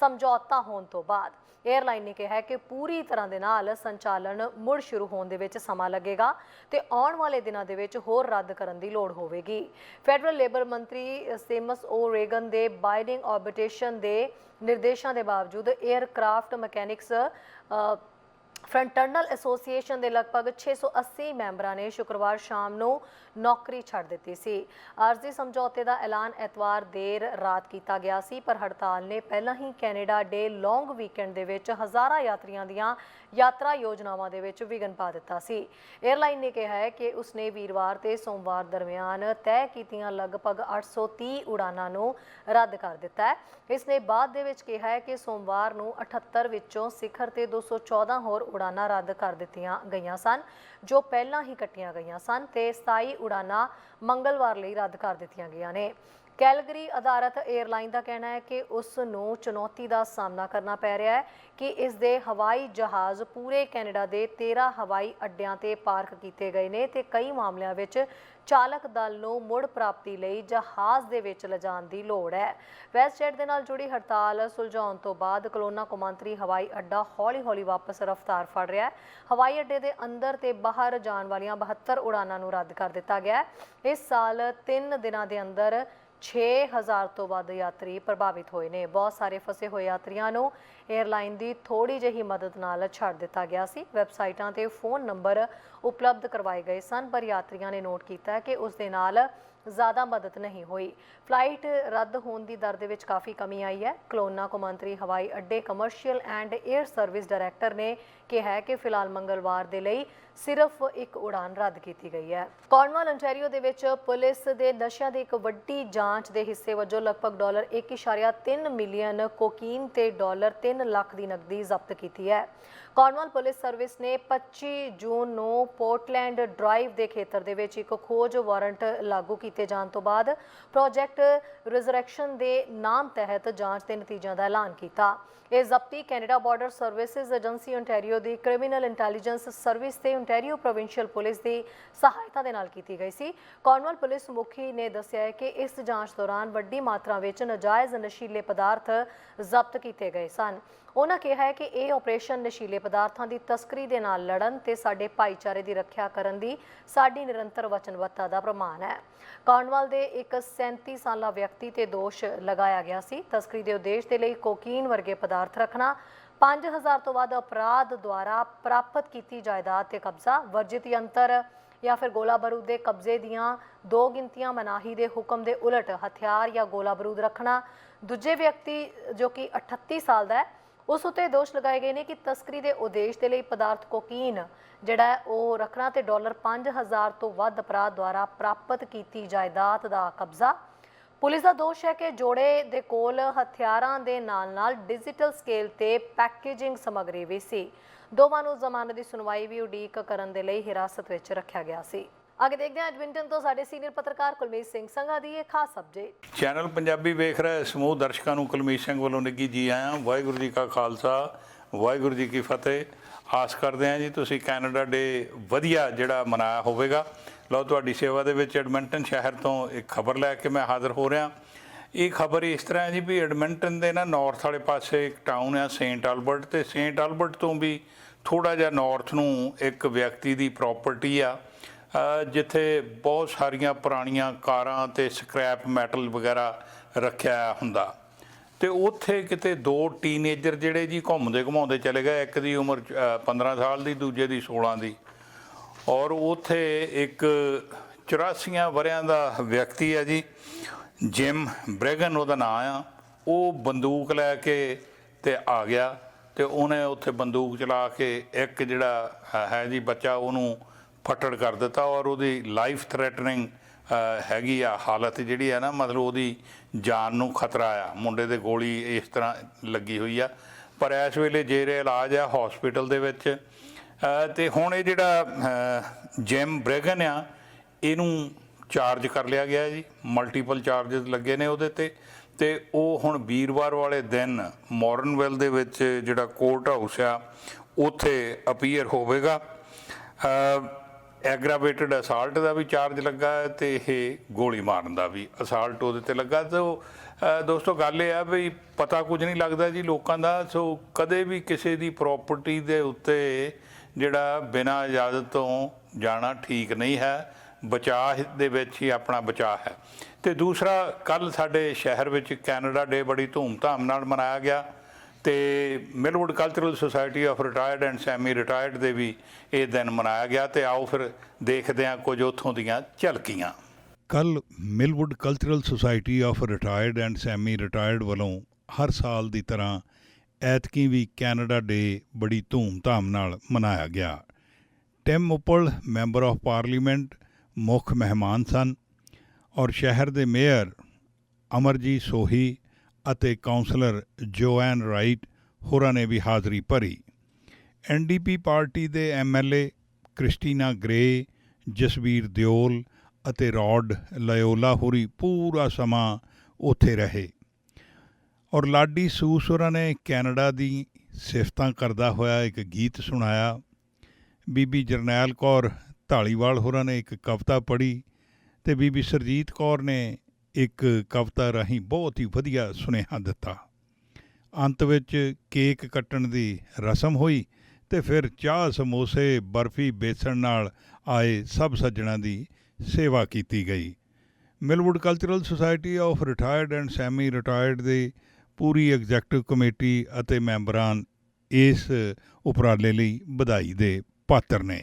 ਸਮਝੌਤਾ ਹੋਣ ਤੋਂ ਬਾਅਦ। ਏਅਰਲਾਈਨ ਨੇ ਕਿਹਾ ਕਿ ਪੂਰੀ ਤਰ੍ਹਾਂ ਦੇ ਨਾਲ ਸੰਚਾਲਨ ਮੁੜ ਸ਼ੁਰੂ ਹੋਣ ਦੇ ਵਿੱਚ ਸਮਾਂ ਲੱਗੇਗਾ ਤੇ ਆਉਣ ਵਾਲੇ ਦਿਨਾਂ ਦੇ ਵਿੱਚ ਹੋਰ ਰੱਦ ਕਰਨ ਦੀ ਲੋੜ ਹੋਵੇਗੀ। ਫੈਡਰਲ ਲੇਬਰ ਮੰਤਰੀ ਸੇਮਸ ਓ ਰੇਗਨ ਦੇ ਬਾਈਡਿੰਗ ਆਰਬਿਟ੍ਰੇਸ਼ਨ ਦੇ ਨਿਰਦੇਸ਼ਾਂ ਦੇ ਬਾਵਜੂਦ 에ਅਰਕ੍ਰਾਫਟ ਮਕੈਨਿਕਸ ਫਰੰਟਰਨਲ ਐਸੋਸੀਏਸ਼ਨ ਦੇ ਲਗਭਗ 680 ਮੈਂਬਰਾਂ ਨੇ ਸ਼ੁੱਕਰਵਾਰ ਸ਼ਾਮ ਨੂੰ ਨੌਕਰੀ ਛੱਡ ਦਿੱਤੀ ਸੀ। ਆਰਜ਼ੀ ਸਮਝੌਤੇ ਦਾ ਐਲਾਨ ਐਤਵਾਰ ਦੇਰ ਰਾਤ ਕੀਤਾ ਗਿਆ ਸੀ, ਪਰ ਹੜਤਾਲ ਨੇ ਪਹਿਲਾਂ ਹੀ ਕੈਨੇਡਾ ਡੇ ਲੌਂਗ ਵੀਕਐਂਡ ਦੇ ਵਿੱਚ ਹਜ਼ਾਰਾਂ ਯਾਤਰੀਆਂ ਦੀਆਂ ਯਾਤਰਾ ਯੋਜਨਾਵਾਂ ਦੇ ਵਿੱਚ ਵਿਘਨ ਪਾ ਦਿੱਤਾ ਸੀ। 에ਅਰਲਾਈਨ ਨੇ ਕਿਹਾ ਹੈ ਕਿ ਉਸਨੇ ਵੀਰਵਾਰ ਤੇ ਸੋਮਵਾਰ ਦਰਮਿਆਨ ਤੈਅ ਕੀਤੀਆਂ ਲਗਭਗ 830 ਉਡਾਨਾਂ ਨੂੰ ਰੱਦ ਕਰ ਦਿੱਤਾ ਹੈ। ਇਸ ਨੇ ਬਾਅਦ ਦੇ ਵਿੱਚ ਕਿਹਾ ਹੈ ਕਿ ਸੋਮਵਾਰ ਨੂੰ 78 ਵਿੱਚੋਂ ਸਿਖਰ ਤੇ 214 ਹੋਰ ਉਡਾਨਾਂ ਰੱਦ ਕਰ ਦਿੱਤੀਆਂ ਗਈਆਂ ਸਨ, ਜੋ ਪਹਿਲਾਂ ਹੀ ਕੱਟੀਆਂ ਗਈਆਂ ਸਨ ਤੇ 27 ਉਡਾਨਾਂ ਮੰਗਲਵਾਰ ਲਈ ਰੱਦ ਕਰ ਦਿੱਤੀਆਂ ਗਈਆਂ ਨੇ। ਕੈਲਗਰੀ ਆਧਾਰਿਤ 에ਅਰਲਾਈਨ ਦਾ ਕਹਿਣਾ ਹੈ ਕਿ ਉਸ ਨੂੰ ਚੁਣੌਤੀ ਦਾ ਸਾਹਮਣਾ ਕਰਨਾ ਪੈ ਰਿਹਾ ਹੈ ਕਿ ਇਸ ਦੇ ਹਵਾਈ ਜਹਾਜ਼ ਪੂਰੇ ਕੈਨੇਡਾ ਦੇ 13 ਹਵਾਈ ਅੱਡਿਆਂ ਤੇ ਪਾਰਕ ਕੀਤੇ ਗਏ ਨੇ ਤੇ ਕਈ ਮਾਮਲਿਆਂ ਵਿੱਚ ਚਾਲਕ ਦਲ ਨੂੰ ਮੁੜ ਪ੍ਰਾਪਤੀ ਲਈ ਜਹਾਜ਼ ਦੇ ਵਿੱਚ ਲਿਜਾਣ ਦੀ ਲੋੜ ਹੈ। ਵੈਸਟਜੈਟ ਦੇ ਨਾਲ ਜੁੜੀ ਹੜਤਾਲ ਸੁਲਝਾਉਣ ਤੋਂ ਬਾਅਦ ਕਲੋਨਾ ਕੌਮਾਂਤਰੀ ਹਵਾਈ ਅੱਡਾ ਹੌਲੀ-ਹੌਲੀ ਵਾਪਸ ਰਫ਼ਤਾਰ ਫੜ ਰਿਹਾ ਹੈ। ਹਵਾਈ ਅੱਡੇ ਦੇ ਅੰਦਰ ਤੇ ਬਾਹਰ ਜਾਣ ਵਾਲੀਆਂ 72 ਉਡਾਨਾਂ ਨੂੰ ਰੱਦ ਕਰ ਦਿੱਤਾ ਗਿਆ ਹੈ। ਇਸ ਸਾਲ 3 ਦਿਨਾਂ ਦੇ ਅੰਦਰ 6000 ਤੋਂ ਵੱਧ ਯਾਤਰੀ ਪ੍ਰਭਾਵਿਤ ਹੋਏ ਨੇ। ਬਹੁਤ ਸਾਰੇ ਫਸੇ ਹੋਏ ਯਾਤਰੀਆਂ ਨੂੰ 에ਅਰਲਾਈਨ ਦੀ ਥੋੜੀ ਜਿਹੀ ਮਦਦ ਨਾਲ ਛੱਡ ਦਿੱਤਾ ਗਿਆ ਸੀ। ਵੈਬਸਾਈਟਾਂ ਤੇ ਫੋਨ ਨੰਬਰ ਉਪਲਬਧ ਕਰਵਾਏ ਗਏ ਸਨ, ਪਰ ਯਾਤਰੀਆਂ ਨੇ ਨੋਟ ਕੀਤਾ ਕਿ ਉਸ ਦੇ ਨਾਲ ਜ਼ਿਆਦਾ ਮਦਦ ਨਹੀਂ ਹੋਈ। ਫਲਾਈਟ ਰੱਦ ਹੋਣ ਦੀ ਦਰ ਦੇ ਵਿੱਚ ਕਾਫੀ ਕਮੀ ਆਈ ਹੈ। ਕਲੋਨਾ ਕੌਮਾਂਤਰੀ ਹਵਾਈ ਅੱਡੇ commercial and air service director ਨੇ ਕਿਹਾ ਕਿ ਫਿਲਹਾਲ ਮੰਗਲਵਾਰ ਦੇ ਲਈ ਸਿਰਫ ਇੱਕ ਉਡਾਨ ਰੱਦ ਕੀਤੀ ਗਈ ਹੈ। ਕਾਰਨਵਾਲ ontario ਦੇ ਵਿੱਚ ਪੁਲਿਸ ਦੇ ਨਸ਼ਿਆਂ ਦੀ ਇੱਕ ਵੱਡੀ ਜਾਂਚ ਦੇ ਹਿੱਸੇ ਵਜੋਂ ਲਗਭਗ ਡਾਲਰ 1.3 ਮਿਲੀਅਨ ਕੋਕੀਨ ਤੇ ਡਾਲਰ 3 ਲੱਖ ਦੀ ਨਕਦੀ ਜ਼ਬਤ ਕੀਤੀ ਹੈ। ਕਾਰਨਵਾਲ ਪੁਲਿਸ ਸਰਵਿਸ ਨੇ 25 ਜੂਨ ਨੂੰ ਪੋਰਟਲੈਂਡ ਡਰਾਈਵ ਦੇ ਖੇਤਰ ਦੇ ਵਿੱਚ ਇੱਕ ਖੋਜ ਵਾਰੰਟ ਲਾਗੂ ਕੀਤੇ ਜਾਣ ਤੋਂ ਬਾਅਦ ਪ੍ਰੋਜੈਕਟ ਰਿਜ਼ਰੈਕਸ਼ਨ ਦੇ ਨਾਮ ਤਹਿਤ ਜਾਂਚ ਦੇ ਨਤੀਜਿਆਂ ਦਾ ਐਲਾਨ ਕੀਤਾ। ਇਹ ਜ਼ਬਤੀ Canada border services agency ontario ਦੀ ਕ੍ਰਿਮੀਨਲ ਇੰਟੈਲੀਜੈਂਸ ਸਰਵਿਸ ਤੇ ontario ਪ੍ਰੋਵਿੰਸ਼ੀਅਲ ਪੁਲਿਸ ਦੀ ਸਹਾਇਤਾ ਦੇ ਨਾਲ ਕੀਤੀ ਗਈ ਸੀ। ਕਾਰਨਵਾਲ ਪੁਲਿਸ ਮੁਖੀ ਨੇ ਦੱਸਿਆ ਹੈ ਕਿ ਇਸ ਜਾਂਚ ਦੌਰਾਨ ਵੱਡੀ ਮਾਤਰਾ ਵਿੱਚ ਨਜਾਇਜ਼ ਨਸ਼ੀਲੇ ਪਦਾਰਥ ਜ਼ਬਤ ਕੀਤੇ ਗਏ ਸਨ। ਉਹਨਾਂ ਕਿਹਾ ਹੈ ਕਿ ਇਹ ਆਪਰੇਸ਼ਨ ਨਸ਼ੀਲੇ ਪਦਾਰਥਾਂ ਦੀ ਤਸਕਰੀ ਦੇ ਨਾਲ ਲੜਨ ਤੇ ਸਾਡੇ ਭਾਈਚਾਰੇ ਦੀ ਰੱਖਿਆ ਕਰਨ ਦੀ ਸਾਡੀ ਨਿਰੰਤਰ ਵਚਨਬੱਧਤਾ ਦਾ ਪ੍ਰਮਾਣ ਹੈ। ਕਾਰਨਵਾਲ ਦੇ ਇੱਕ 37 ਸਾਲਾ ਵਿਅਕਤੀ ਤੇ ਦੋਸ਼ ਲਗਾਇਆ ਗਿਆ ਸੀ। ਤਸਕਰੀ ਦੇ ਉਦੇਸ਼ ਦੇ ਲਈ ਕੋਕੀਨ ਵਰਗੇ ਪਦਾਰਥ ਰੱਖਣਾ 5000 ਤੋਂ ਵੱਧ ਅਪਰਾਧ ਦੁਆਰਾ ਪ੍ਰਾਪਤ ਕੀਤੀ ਜਾਇਦਾਦ ਤੇ ਕਬਜ਼ਾ, ਵਰਜਿਤ ਯੰਤਰ ਜਾਂ ਫਿਰ ਗੋਲਾ ਬਾਰੂਦ ਦੇ ਕਬਜ਼ੇ ਦੀਆਂ ਦੋ ਗਿਣਤੀਆਂ ਮਨਾਹੀ ਦੇ ਹੁਕਮ ਦੇ ਉਲਟ ਹਥਿਆਰ ਜਾਂ ਗੋਲਾ ਬਾਰੂਦ ਰੱਖਣਾ। ਦੂਜੇ ਵਿਅਕਤੀ ਜੋ ਕਿ 38 ਸਾਲ ਦਾ ਹੈ, ਉਸ ਉਤੇ ਦੋਸ਼ ਲਗਾਏ ਗਏ ਨੇ ਕਿ ਤਸਕਰੀ ਦੇ ਉਦੇਸ਼ ਦੇ ਲਈ ਪਦਾਰਥ ਕੋਕੀਨ ਜਿਹੜਾ ਉਹ ਰੱਖਣਾ ਤੇ ਡਾਲਰ 5000 ਤੋਂ ਵੱਧ ਅਪਰਾਧ ਦੁਆਰਾ ਪ੍ਰਾਪਤ ਕੀਤੀ ਜਾਇਦਾਦ ਦਾ ਕਬਜ਼ਾ। ਪੁਲਿਸ ਦਾ ਦੋਸ਼ ਹੈ ਕਿ ਜੋੜੇ ਦੇ ਕੋਲ ਹਥਿਆਰਾਂ ਦੇ ਨਾਲ-ਨਾਲ ਡਿਜੀਟਲ ਸਕੇਲ ਤੇ ਪੈਕੇਜਿੰਗ ਸਮੱਗਰੀ ਵੀ ਸੀ। ਦੋਵਾਂ ਨੂੰ ਜ਼ਮਾਨਤ ਦੀ ਸੁਣਵਾਈ ਵੀ ਉਡੀਕ ਕਰਨ ਦੇ ਲਈ ਹਿਰਾਸਤ ਵਿੱਚ ਰੱਖਿਆ ਗਿਆ ਸੀ। ਅੱਗੇ ਦੇਖਦੇ ਹਾਂ ਐਡਮਿੰਟਨ ਤੋਂ ਸਾਡੇ ਸੀਨੀਅਰ ਪੱਤਰਕਾਰ ਕੁਲਮੀਤ ਸਿੰਘ ਸੰਘਾ ਦੀ ਇਹ ਖਾਸ ਅਪਡੇਟ। ਚੈਨਲ ਪੰਜਾਬੀ ਵੇਖ ਰਹੇ ਸਮੂਹ ਦਰਸ਼ਕਾਂ ਨੂੰ ਕੁਲਮੀਤ ਸਿੰਘ ਵੱਲੋਂ ਨਿੱਘੀ ਜੀ ਆਇਆਂ। ਵਾਹਿਗੁਰੂ ਜੀ ਕਾ ਖਾਲਸਾ, ਵਾਹਿਗੁਰੂ ਜੀ ਕੀ ਫਤਿਹ। ਆਸ ਕਰਦੇ ਹਾਂ ਜੀ ਤੁਸੀਂ ਕੈਨੇਡਾ ਡੇ ਵਧੀਆ ਜਿਹੜਾ ਮਨਾਇਆ ਹੋਵੇਗਾ। ਲਓ ਤੁਹਾਡੀ ਸੇਵਾ ਦੇ ਵਿੱਚ ਐਡਮਿੰਟਨ ਸ਼ਹਿਰ ਤੋਂ ਇੱਕ ਖਬਰ ਲੈ ਕੇ ਮੈਂ ਹਾਜ਼ਰ ਹੋ ਰਿਹਾ। ਇਹ ਖਬਰ ਇਸ ਤਰ੍ਹਾਂ ਹੈ ਜੀ ਵੀ ਐਡਮਿੰਟਨ ਦੇ ਨਾ ਨਾਰਥ ਵਾਲੇ ਪਾਸੇ ਇੱਕ ਟਾਊਨ ਆ ਸੇਂਟ ਆਲਬਰਟ ਤੇ ਸੇਂਟ ਆਲਬਰਟ ਤੋਂ ਵੀ ਥੋੜਾ ਜਿਹਾ ਨਾਰਥ ਨੂੰ ਇੱਕ ਵਿਅਕਤੀ ਦੀ ਪ੍ਰਾਪਰਟੀ ਆ ਜਿੱਥੇ ਬਹੁਤ ਸਾਰੀਆਂ ਪੁਰਾਣੀਆਂ ਕਾਰਾਂ ਤੇ ਸਕ੍ਰੈਪ ਮੈਟਲ ਵਗੈਰਾ ਰੱਖਿਆ ਹੁੰਦਾ। ਤੇ ਉੱਥੇ ਕਿਤੇ ਦੋ ਟੀਨੇਜਰ ਜਿਹੜੇ ਜੀ ਘੁੰਮਦੇ ਘੁਮਾਉਂਦੇ ਚਲੇ ਗਏ ਇੱਕ ਦੀ ਉਮਰ ਅ, 15 ਸਾਲ ਦੀ ਦੂਜੇ ਦੀ 16 ਦੀ। ਔਰ ਉੱਥੇ ਇੱਕ 84 ਵਰਿਆਂ ਦਾ ਵਿਅਕਤੀ ਹੈ ਜੀ ਜਿਮ ਬ੍ਰੈਗਨ ਉਹਦਾ ਨਾਂ ਆ ਉਹ ਬੰਦੂਕ ਲੈ ਕੇ ਤੇ ਆ ਗਿਆ ਤੇ ਉਹਨੇ ਉੱਥੇ ਬੰਦੂਕ ਚਲਾ ਕੇ ਇੱਕ ਜਿਹੜਾ ਹੈ- ਜੀ ਬੱਚਾ ਉਹਨੂੰ ਫੱਟੜ ਕਰ ਦਿੱਤਾ ਔਰ ਉਹਦੀ ਲਾਈਫ ਥ੍ਰੈਟਨਿੰਗ ਹੈਗੀ ਆ ਹਾਲਤ ਜਿਹੜੀ ਆ ਨਾ ਮਤਲਬ ਉਹਦੀ ਜਾਨ ਨੂੰ ਖਤਰਾ ਆ। ਮੁੰਡੇ ਦੇ ਗੋਲੀ ਇਸ ਤਰ੍ਹਾਂ ਲੱਗੀ ਹੋਈ ਆ। ਪਰ ਇਸ ਵੇਲੇ ਜੇਰੇ ਇਲਾਜ ਆ ਹਸਪੀਟਲ ਦੇ ਵਿੱਚ। ਅ, ਤੇ ਹੁਣ ਇਹ ਜਿਹੜਾ ਅ, ਜਿਮ ਬ੍ਰੈਗਨ ਆ ਇਹਨੂੰ ਚਾਰਜ ਕਰ ਲਿਆ ਗਿਆ ਜੀ ਮਲਟੀਪਲ ਚਾਰजेस ਲੱਗੇ ਨੇ ਉਹਦੇ ਤੇ। ਤੇ ਉਹ ਹੁਣ ਵੀਰਵਾਰ ਵਾਲੇ ਦਿਨ ਮੌਰਨਵੈਲ ਦੇ ਵਿੱਚ ਜਿਹੜਾ ਕੋਰਟ ਹਾਊਸ ਆ, ਉੱਥੇ ਅਪੀਅਰ ਹੋਵੇਗਾ। ਐਗਰਾਵੇਟਡ ਅਸਾਲਟ ਦਾ ਵੀ ਚਾਰਜ ਲੱਗਾ ਹੈ ਤੇ ਇਹ ਗੋਲੀ ਮਾਰਨ ਦਾ ਵੀ ਅਸਾਲਟ ਉਹਦੇ ਤੇ ਲੱਗਾ। ਸੋ ਦੋਸਤੋ ਗੱਲ ਇਹ ਆ ਵੀ ਪਤਾ ਕੁਝ ਨਹੀਂ ਲੱਗਦਾ ਜੀ ਲੋਕਾਂ ਦਾ, ਸੋ ਕਦੇ ਵੀ ਕਿਸੇ ਦੀ ਪ੍ਰਾਪਰਟੀ ਦੇ ਉੱਤੇ ਜਿਹੜਾ ਬਿਨਾਂ ਇਜਾਜ਼ਤ ਤੋਂ ਜਾਣਾ ਠੀਕ ਨਹੀਂ ਹੈ। ਬਚਾਅ ਦੇ ਵਿੱਚ ਹੀ ਆਪਣਾ ਬਚਾਅ ਹੈ। ਤੇ ਦੂਸਰਾ, ਕੱਲ ਸਾਡੇ ਸ਼ਹਿਰ ਵਿੱਚ ਕੈਨੇਡਾ ਡੇ ਬੜੀ ਧੂਮਧਾਮ ਨਾਲ ਮਨਾਇਆ ਗਿਆ ਤੇ Millwood cultural society of retired and semi retired ਦੇ ਵੀ ਇਹ ਦਿਨ ਮਨਾਇਆ ਗਿਆ ਤੇ ਆਓ ਫਿਰ ਦੇਖਦੇ ਹਾਂ ਕੁਝ ਉੱਥੋਂ ਦੀਆਂ ਝਲਕੀਆਂ। ਕੱਲ Millwood cultural society of retired and semi retired ਵੱਲੋਂ ਹਰ ਸਾਲ ਦੀ ਤਰ੍ਹਾਂ ਐਤਕੀ ਵੀ ਕੈਨੇਡਾ ਡੇ ਬੜੀ ਧੂਮਧਾਮ ਨਾਲ ਮਨਾਇਆ ਗਿਆ। Tim Uppal, member of parliament ਮੁੱਖ ਮਹਿਮਾਨ ਸਨ ਔਰ ਸ਼ਹਿਰ ਦੇ ਮੇਅਰ ਅਮਰਜੀਤ ਸੋਹੀ ਅਤੇ ਕਾਉਂਸਲਰ ਜੋਐਨ ਰਾਈਟ ਹੋਰਾਂ ਨੇ ਵੀ ਹਾਜ਼ਰੀ ਭਰੀ। ਐਨਡੀਪੀ ਪਾਰਟੀ ਦੇ MLA Christina Gray, Jasvir Deol ਅਤੇ ਰੌਡ ਲਯੋਲਾ ਹੋਰੀ ਪੂਰਾ ਸਮਾਂ ਉੱਥੇ ਰਹੇ ਔਰ ਲਾਡੀ ਸੂਸ ਹੋਰਾਂ ਨੇ ਕੈਨੇਡਾ ਦੀ ਸਿਫਤਾਂ ਕਰਦਾ ਹੋਇਆ ਇੱਕ ਗੀਤ ਸੁਣਾਇਆ। ਬੀਬੀ ਜਰਨੈਲ ਕੌਰ ਢਾਲੀਵਾਲ ਹੋਰਾਂ ਨੇ ਇੱਕ ਕਵਿਤਾ ਪੜ੍ਹੀ ਤੇ ਬੀਬੀ ਸਰਜੀਤ ਕੌਰ ਨੇ ਇੱਕ ਕਵਿਤਾ ਰਾਹੀਂ ਬਹੁਤ ਹੀ ਵਧੀਆ ਸੁਨੇਹਾ ਦਿੱਤਾ। ਅੰਤ ਵਿੱਚ ਕੇਕ ਕੱਟਣ ਦੀ ਰਸਮ ਹੋਈ ਤੇ ਫਿਰ ਚਾਹ, ਸਮੋਸੇ, ਬਰਫੀ ਬੇਸਣ ਨਾਲ ਆਏ ਸਭ ਸੱਜਣਾ ਦੀ ਸੇਵਾ ਕੀਤੀ ਗਈ। Millwood cultural society of retired and semi retired ਦੇ ਪੂਰੀ ਐਗਜ਼ੈਕਟਿਵ ਕਮੇਟੀ ਅਤੇ ਮੈਂਬਰਾਂ ਇਸ ਉਪਰਾਲੇ ਲਈ ਵਧਾਈ ਦੇ ਪਾਤਰ ਨੇ।